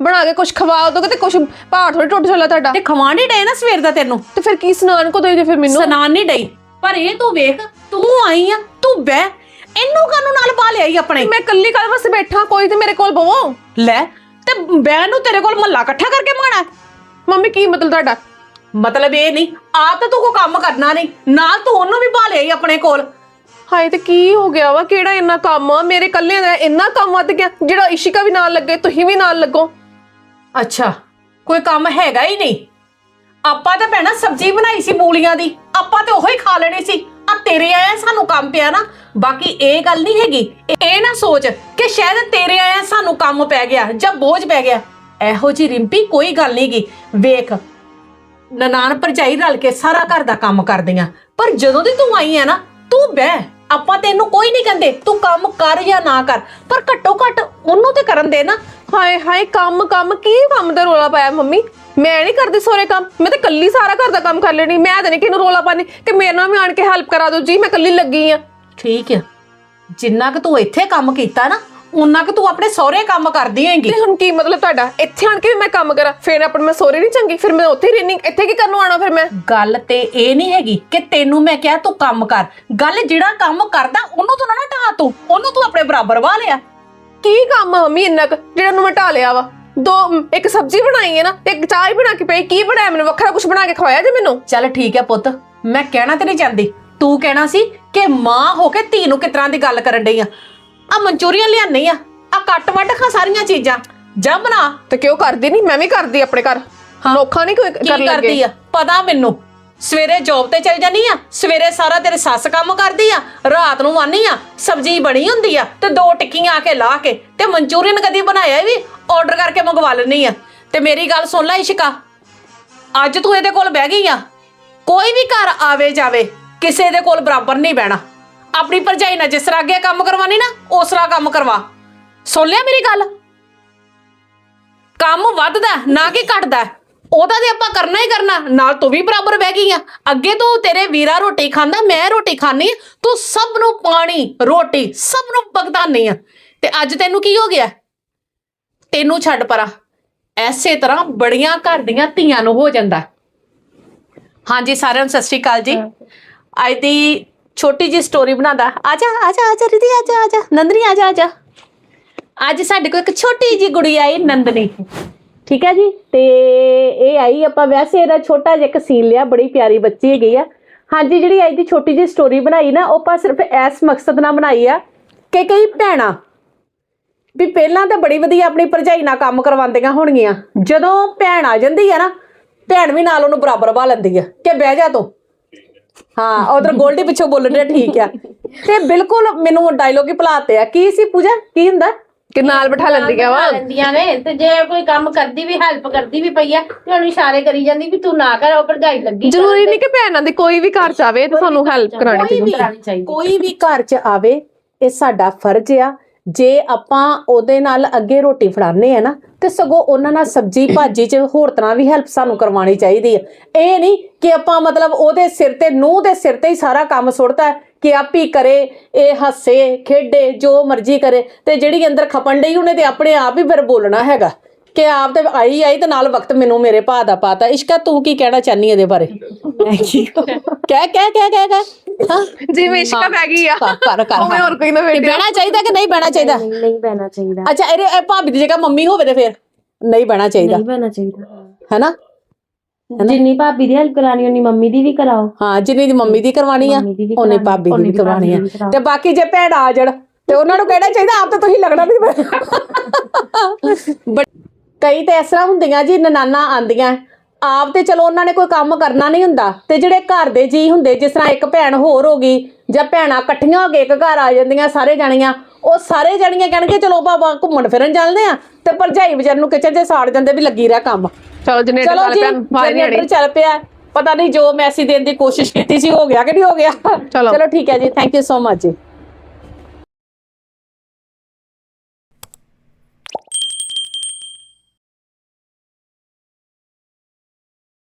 ਬਣਾ ਕੇ ਕੁਝ ਖਵਾ ਦੋਗੇ ਤੇ ਕੁਝ ਭਾਰ ਥੋੜੀ ਟੁੱਟ ਚੱਲਾ ਤੁਹਾਡਾ। ਤੇ ਖਵਾਣੀ ਡੇ ਨਾ ਸਵੇਰ ਦਾ ਤੈਨੂੰ? ਤੇ ਫਿਰ ਕੀ ਸਨਾਨ ਕੋ ਦੋਗੇ ਫਿਰ ਮੈਨੂੰ? ਸਨਾਨ ਨਹੀਂ ਡਈ। ਪਰ ਇਹ ਤੂੰ ਵੇਖ ਤੂੰ ਆਈ ਆ ਤੂੰ ਬਹਿ। ਇਹਨੂੰ ਕਾਨੂੰ ਨਾਲ ਪਾ ਲਿਆਈ ਆਪਣੇ? ਮੈਂ ਕੱਲੀ ਕੱਲ ਵਾਸਤੇ ਬੈਠਾ ਕੋਈ ਤੇ ਮੇਰੇ ਕੋਲ ਬਵੋ ਲੈ ਤੇ ਬਹਿਣ ਨੂੰ ਤੇਰੇ ਕੋਲ ਮੱਲਾ ਇਕੱਠਾ ਕਰਕੇ ਮਾਣਾ ਮੰਮੀ ਕੀ ਮਤਲਬ ਤੁਹਾਡਾ? ਮਤਲਬ ਇਹ ਨਹੀਂ ਆ ਤਾਂ ਤੂੰ ਕੋ ਕੰਮ ਕਰਨਾ ਨਹੀਂ। ਨਾਲ ਤੂੰ ਉਹਨੂੰ ਵੀ ਪਾ ਲਿਆਈ ਆਪਣੇ ਕੋਲ। ਹਾਏ ਤੇ ਕੀ ਹੋ ਗਿਆ ਵਾ? ਕਿਹੜਾ ਇੰਨਾ ਕੰਮ ਆ? ਮੇਰੇ ਕੱਲੇ ਦਾ ਇੰਨਾ ਕੰਮ ਵੱਧ ਗਿਆ। ਜਿਹੜਾ ਇਸ਼ਿਕਾ ਵੀ ਨਾਲ ਲੱਗੇ, ਤੁਸੀਂ ਵੀ ਨਾਲ ਲੱਗੋ। ਅੱਛਾ, ਕੋਈ ਕੰਮ ਹੈਗਾ ਹੀ ਨਹੀਂ। ਆਪਾਂ ਤਾਂ ਭੈਣਾ ਸਬਜ਼ੀ ਬਣਾਈ ਸੀ ਮੂਲੀਆਂ ਦੀ। ਆਪਾਂ ਤੇ ਉਹੀ ਖਾ ਲੈਣੀ ਸੀ। ਆ ਤੇਰੇ ਆਇਆ ਸਾਨੂੰ ਕੰਮ ਪਿਆ ਨਾ। ਬਾਕੀ ਇਹ ਗੱਲ ਨਹੀਂ ਹੈਗੀ। ਇਹ- ਨਾ ਸੋਚ ਕਿ ਸ਼ਾਇਦ ਤੇਰੇ ਆਇਆ ਸਾਨੂੰ ਕੰਮ ਪੈ ਗਿਆ ਜਾਂ ਬੋਝ ਪੈ ਗਿਆ। ਇਹੋ ਜੀ ਰਿੰਪੀ ਕੋਈ ਗੱਲ ਨਹੀਂਗੀ ਵੇਖ, ਨਨਾਣ ਭਰਜਾਈ ਰਲ ਕੇ ਸਾਰਾ ਘਰ ਦਾ ਕੰਮ ਕਰਦੀਆਂ। ਪਰ ਜਦੋਂ ਦੀ ਤੂੰ ਆਈ ਹੈ ਨਾ, ਤੂੰ ਬਹਿ। ਆਪਾਂ ਤੈਨੂੰ ਕੋਈ ਨਹੀਂ ਕਹਿੰਦੇ ਤੂੰ ਕੰਮ ਕਰ ਜਾਂ ਨਾ ਕਰ ਪਰ ਘੱਟੋ ਘੱਟ ਉਹਨੂੰ ਤੇ ਕਰਨ ਦੇ ਨਾ। ਹਾਏ ਹਾਏ ਕੰਮ ਕੰਮ ਕੀ ਕੰਮ ਦਾ ਰੋਲਾ ਪਾਇਆ ਮੰਮੀ? ਮੈਂ ਨਹੀਂ ਕਰਦੀ ਸੋਰੇ ਕੰਮ ਮੈਂ ਤਾਂ ਕੱਲੀ ਸਾਰਾ ਘਰ ਦਾ ਕੰਮ ਕਰ ਲੈਣੀ ਮੈਂ ਤਾਂ ਨਹੀਂ ਕਿਹਨੂੰ ਰੋਲਾ ਪਾਣੀ ਕਿ ਮੇਰੇ ਨਾਲ ਵੀ ਆਣ ਕੇ ਹੈਲਪ ਕਰਾ ਦਿਓ ਜੀ ਮੈਂ ਕੱਲੀ ਲੱਗੀ ਆ। ਠੀਕ ਆ ਜਿੰਨਾ ਕਿ ਤੂੰ ਇੱਥੇ ਕੰਮ ਕੀਤਾ ਨਾ ਉਹਨਾਂ ਕਿ ਤੂੰ ਆਪਣੇ ਸਹੁਰੇ ਕੰਮ ਕਰਦੀ ਹੈਗੀ ਤੇ ਹੁਣ ਕੀ ਮਤਲਬ ਤੁਹਾਡਾ? ਇੱਥੇ ਆਣ ਕੇ ਵੀ ਮੈਂ ਕੰਮ ਕਰਾਂ ਫਿਰ ਆਪਣ ਮੈਂ ਸੋਰੇ ਨਹੀਂ ਚੰਗੀ ਫਿਰ ਮੈਂ ਉੱਥੇ ਰਹਿਣੀ ਇੱਥੇ ਕੀ ਕਰਨ ਨੂੰ ਆਣਾ ਫਿਰ ਮੈਂ? ਗੱਲ ਤੇ ਇਹ ਨਹੀਂ ਹੈਗੀ ਕਿ ਤੈਨੂੰ ਮੈਂ ਕਿਹਾ ਤੂੰ ਕੰਮ ਕਰ। ਗੱਲ ਜਿਹੜਾ ਕੰਮ ਕਰਦਾ ਉਹਨੂੰ ਤੂੰ ਨਾ ਨਾ ਢਾਹ ਤੂੰ ਉਹਨੂੰ ਤੂੰ ਆਪਣੇ ਬਰਾਬਰ ਵਾ ਲਿਆ। ਕੀ ਕੰਮ ਆ ਮੰਮੀ ਇੰਨਾ ਕੁ ਜਿਹੜਾ ਨੂੰ ਮੈਂ ਢਾ ਲਿਆ ਵਾ? ਦੋ ਇੱਕ ਸਬਜ਼ੀ ਬਣਾਈ ਹੈ ਨਾ ਤੇ ਇੱਕ ਚਾਹ ਹੀ ਬਣਾ ਕੇ ਪਈ ਕੀ ਬਣਾਇਆ ਮੈਨੂੰ? ਵੱਖਰਾ ਕੁਝ ਬਣਾ ਕੇ ਖਵਾਇਆ ਜੇ ਮੈਨੂੰ? ਚੱਲ ਠੀਕ ਹੈ ਪੁੱਤ ਮੈਂ ਕਹਿਣਾ ਤੇ ਨਹੀਂ ਚਾਹੁੰਦੀ। ਤੂੰ ਕਹਿਣਾ ਸੀ ਕਿ ਮਾਂ ਹੋ ਕੇ ਧੀ ਨੂੰ ਕਿਸ ਤਰ੍ਹਾਂ ਦੀ ਗੱਲ ਕਰਨ ਡਈ ਆ? ਆ ਮਨਚੂਰੀਅਨ ਲਿਆਨੀ ਆ। ਆ ਕੱਟ ਵੱਢ ਖਾ ਸਾਰੀਆਂ ਚੀਜ਼ਾਂ। ਜਾ ਬਣਾ। ਤੇ ਕਿਉਂ ਕਰਦੀ ਨਹੀਂ ਮੈਂ ਵੀ ਕਰਦੀ ਆਪਣੇ ਘਰ। ਨੋਖਾ ਨਹੀਂ ਕੋਈ ਕੀ ਕਰਨ ਕਰਦੀ ਲੱਗੇ ਆ? ਪਤਾ ਮੈਨੂੰ। ਸਵੇਰੇ ਜੌਬ ਤੇ ਚਲ ਜਾਨੀ ਆ। ਸਵੇਰੇ ਸਾਰਾ ਤੇਰੇ ਸੱਸ ਕੰਮ ਕਰਦੀ ਆ। ਰਾਤ ਨੂੰ ਆਨੀ ਆ। ਸਬਜ਼ੀ ਬਣੀ ਹੁੰਦੀ ਆ। ਤੇ ਦੋ ਟਿੱਕੀਆਂ ਆ ਕੇ ਲਾ ਕੇ ਤੇ ਮਨਚੂਰੀਅਨ ਕਦੀ ਬਣਾਇਆ ਵੀ? ਆਰਡਰ ਕਰਕੇ ਮੰਗਵਾ ਲੈਣੀ ਆ। ਤੇ ਮੇਰੀ ਗੱਲ ਸੁਣ ਲੈ ਇਸ਼ਿਕਾ। ਅੱਜ ਤੂੰ ਇਹਦੇ ਕੋਲ ਬਹਿ ਗਈ ਆ। ਕੋਈ ਵੀ ਘਰ ਆਵੇ ਜਾਵੇ ਕਿਸੇ ਦੇ ਕੋਲ ਬਰਾਬਰ ਨਹੀਂ ਬਹਿਣਾ। ਆਪਣੀ ਭਰਜਾਈ ਨਾਲ ਜਿਸ ਤਰ੍ਹਾਂ ਅੱਗੇ ਕੰਮ ਕਰਵਾਣੀ ਨਾ ਉਸ ਤਰ੍ਹਾਂ ਕੰਮ ਕਰਵਾ। ਸੁਣ ਲਿਆ ਮੇਰੀ ਗੱਲ? ਕੰਮ ਵੱਧਦਾ ਨਾ ਕਿ ਘਟਦਾ। ਉਹਦਾ ਤੇ ਆਪਾਂ ਕਰਨਾ ਹੀ ਕਰਨਾ ਨਾਲ ਤੂੰ ਵੀ ਬਰਾਬਰ ਬਹਿ ਗਈ ਆ। ਅੱਗੇ ਤੋਂ ਤੇਰੇ ਵੀਰਾ ਰੋਟੀ ਖਾਂਦਾ ਮੈਂ ਰੋਟੀ ਖਾਣੀ ਤੂੰ ਸਭ ਨੂੰ ਪਾਣੀ ਰੋਟੀ ਸਭ ਨੂੰ ਭਗਤਾਨੀ ਆ। ਤੇ ਅੱਜ ਤੈਨੂੰ ਕੀ ਹੋ ਗਿਆ? ਤੈਨੂੰ ਛੱਡ ਪਰਾਂ। ਐਸੇ ਤਰ੍ਹਾਂ ਬੜੀਆਂ ਘਰ ਦੀਆਂ ਧੀਆਂ ਨੂੰ ਹੋ ਜਾਂਦਾ। ਹਾਂਜੀ ਸਾਰਿਆਂ ਨੂੰ ਸਤਿ ਸ਼੍ਰੀ ਅਕਾਲ ਜੀ। ਅੱਜ ਦੀ ਛੋਟੀ ਜੀ ਸਟੋਰੀ ਬਣਾਦਾ ਆਜਾ ਆਜਾ ਆਜਾ ਰਿਧੀ ਆਜਾ ਆਜਾ ਨੰਦਨੀ ਆਜਾ ਆਜਾ ਅੱਜ ਸਾਡੇ ਕੋਲ ਇੱਕ ਛੋਟੀ ਜੀ ਗੁੜੀ ਆਈ, ਨੰਦਨੀ। ਠੀਕ ਹੈ ਜੀ? ਤੇ ਇਹ ਆਈ, ਆਪਾਂ ਵੈਸੇ ਇਹਦਾ ਛੋਟਾ ਜਿਹਾ ਇੱਕ ਸੀਨ ਲਿਆ, ਬੜੀ ਪਿਆਰੀ ਬੱਚੀ ਹੈਗੀ ਆ। ਹਾਂਜੀ, ਜਿਹੜੀ ਅੱਜ ਦੀ ਛੋਟੀ ਜੀ ਸਟੋਰੀ ਬਣਾਈ ਨਾ, ਉਹ ਆਪਾਂ ਸਿਰਫ ਇਸ ਮਕਸਦ ਨਾਲ ਬਣਾਈ ਆ ਕਿ ਕਈ ਭੈਣਾਂ ਵੀ ਪਹਿਲਾਂ ਤਾਂ ਬੜੀ ਵਧੀਆ ਆਪਣੀ ਭਰਜਾਈ ਨਾਲ ਕੰਮ ਕਰਵਾਉਂਦੀਆਂ ਹੋਣਗੀਆਂ। ਜਦੋਂ ਭੈਣ ਆ ਜਾਂਦੀ ਆ ਨਾ, ਭੈਣ ਵੀ ਨਾਲ ਉਹਨੂੰ ਬਰਾਬਰ ਵਾ ਲੈਂਦੀ ਆ, ਕਿ ਬਹਿ ਜਾ ਤੂੰ। ਹਾਂ ਉਧਰ ਗੋਲਡੀ ਪਿੱਛੋਂ ਬੋਲਣ ਡਿਆ ਠੀਕ ਆ। ਤੇ ਬਿਲਕੁਲ ਮੈਨੂੰ ਡਾਇਲੋਗ ਹੀ ਭੁਲਾਤੇ ਆ। ਕੀ ਸੀ ਪੂਜਾ? ਕੀ ਹੁੰਦਾ? ਕਿ ਨਾਲ ਬਿਠਾ ਲੈਂਦੀਆਂ ਵਾ? ਲੈਂਦੀਆਂ ਨੇ ਤੇ ਜੇ ਕੋਈ ਕੰਮ ਕਰਦੀ ਵੀ ਹੈਲਪ ਕਰਦੀ ਵੀ ਪਈ ਆ ਤੇ ਉਹਨੂੰ ਇਸ਼ਾਰੇ ਕਰੀ ਜਾਂਦੀ ਵੀ ਤੂੰ ਨਾ ਕਰ ਉਹ ਭਰਜਾਈ ਲੱਗੀ ਜ਼ਰੂਰੀ ਨਹੀਂ ਕਿ ਭੈਣਾਂ ਦੀ ਕੋਈ ਵੀ ਘਰ ਚ ਆਵੇ ਤੇ ਸਾਨੂੰ ਹੈਲਪ ਕਰਾਣੀ ਚਾਹੀਦੀ। ਕੋਈ ਵੀ ਘਰ 'ਚ ਆਵੇ ਇਹ ਸਾਡਾ ਫਰਜ਼ ਆ। ਜੇ ਆਪਾਂ ਉਹਦੇ ਨਾਲ ਅੱਗੇ ਰੋਟੀ ਫੜਾਉਂਦੇ ਆ ਨਾ, ਤੇ ਸਗੋਂ ਉਹਨਾਂ ਨਾਲ ਸਬਜੀ ਭਾਜੀ 'ਚ ਹੋਰ ਤਰ੍ਹਾਂ ਵੀ ਹੈਲਪ ਸਾਨੂੰ ਕਰਵਾਉਣੀ ਚਾਹੀਦੀ ਹੈ ਇਹ ਨਹੀਂ ਕਿ ਆਪਾਂ ਮਤਲਬ ਉਹਦੇ ਸਿਰ ਤੇ, ਨੂੰਹ ਦੇ ਸਿਰ ਤੇ ਹੀ ਸਾਰਾ ਕੰਮ ਸੁੱਟਦਾ ਕਿ ਆਪ ਹੀ ਕਰੇ, ਇਹ ਹੱਸੇ, ਖੇਡੇ, ਜੋ ਮਰਜ਼ੀ ਕਰੇ, ਤੇ ਜਿਹੜੀ ਅੰਦਰ ਖਪਣ ਡਈ ਉਹਨੇ ਤੇ ਆਪਣੇ ਆਪ ਹੀ ਫਿਰ ਬੋਲਣਾ ਹੈਗਾ। ਕਿ ਆਪ ਤੇ ਆਈ ਆਈ ਤੇ ਨਾਲ ਵਕਤ ਮੈਨੂੰ ਮੇਰੇ ਭਾ ਦਾ ਪਾਤਾ। ਇਸ਼ਕਾ ਤੂੰ ਕੀ ਕਹਿਣਾ ਚਾਹਨੀ ਇਹਦੇ ਬਾਰੇ? ਕਹਿ ਕਹਿ ਕਹਿ ਕਹਿ ਕਹਿ ਕਹਿ। ਹਾਂ? ਜਿਵੇਂ ਇਸ਼ਕਾ ਬਹਿ ਗਈ ਆ। ਕਰ ਕਰ ਕਰ ਉਵੇਂ ਹੋਰ ਕੋਈ ਨਾ ਬੈਠੇ ਬਹਿਣਾ ਚਾਹੀਦਾ ਕਿ ਨਹੀਂ ਬਹਿਣਾ ਚਾਹੀਦਾ? ਨਹੀਂ ਬਹਿਣਾ ਚਾਹੀਦਾ। ਅੱਛਾ ਇਹਦੇ ਇਹ ਭਾਬੀ ਦੀ ਜਗ੍ਹਾ ਮੰਮੀ ਹੋਵੇ ਤੇ ਫਿਰ ਨਹੀਂ ਬਹਿਣਾ ਚਾਹੀਦਾ। ਨਹੀਂ ਬਹਿਣਾ ਚਾਹੀਦਾ। ਹੈਨਾ? ਜਿੰਨੀ ਭਾਬੀ ਦੀ ਹੈਲਪ ਕਰਾਣੀ ਉਨੀ ਮੰਮੀ ਦੀ ਵੀ ਕਰਾਓ। ਹਾਂ ਜਿੰਨੀ ਦੀ ਮੰਮੀ ਦੀ ਕਰਵਾਣੀ ਆ ਉਹਨੇ ਭਾਬੀ ਦੀ ਵੀ ਆ। ਤੇ ਬਾਕੀ ਜੇ ਭੈਣ ਆ ਜੜ ਤੇ ਉਹਨਾਂ ਨੂੰ ਕਹਿਣਾ ਚਾਹੀਦਾ ਆਪ ਤਾਂ ਤੁਸੀਂ ਲੱਗਣਾ ਨਹੀਂ ਬਟ ਕਈ ਤਾਂ ਇਸ ਤਰ੍ਹਾਂ ਹੁੰਦੀਆਂ ਜੀ ਨਨਾਨਾ ਆਂਦੀਆਂ ਆਪ ਤੇ ਚਲੋ ਉਹਨਾਂ ਨੇ ਕੋਈ ਕੰਮ ਕਰਨਾ ਨਹੀਂ ਹੁੰਦਾ। ਤੇ ਜਿਹੜੇ ਘਰ ਦੇ ਜੀ ਹੁੰਦੇ ਜਿਸ ਤਰ੍ਹਾਂ ਇੱਕ ਭੈਣ ਹੋਰ ਹੋ ਗਈ ਜਾਂ ਭੈਣਾਂ ਇਕੱਠੀਆਂ ਹੋ ਕੇ ਇੱਕ ਘਰ ਆ ਜਾਂਦੀਆਂ ਸਾਰੇ ਜਾਣੀਆਂ ਉਹ ਸਾਰੇ ਜਾਣੀਆਂ ਕਹਿਣਗੇ ਚਲੋ ਬਾਬਾ ਘੁੰਮਣ ਫਿਰਨ ਚੱਲਦੇ ਆ। ਤੇ ਭਰਜਾਈ ਵਿਚਾਰ ਨੂੰ ਕਿਚਨ 'ਚ ਸਾੜ ਜਾਂਦੇ ਵੀ ਲੱਗੀ ਰਹਿ ਕੰਮ। ਚਲੋ ਜਨਰੇਟਰ ਚਲੋ ਪਿਆ ਜਨਰੇਟਰ ਚੱਲ ਪਿਆ। ਪਤਾ ਨਹੀਂ ਜੋ ਮੈਸੇਜ ਦੇਣ ਦੀ ਕੋਸ਼ਿਸ਼ ਕੀਤੀ ਸੀ ਹੋ ਗਿਆ ਕਿ ਨਹੀਂ ਹੋ ਗਿਆ। ਚਲੋ। ਠੀਕ ਹੈ ਜੀ ਥੈਂਕ ਯੂ ਸੋ ਮਚ ਜੀ।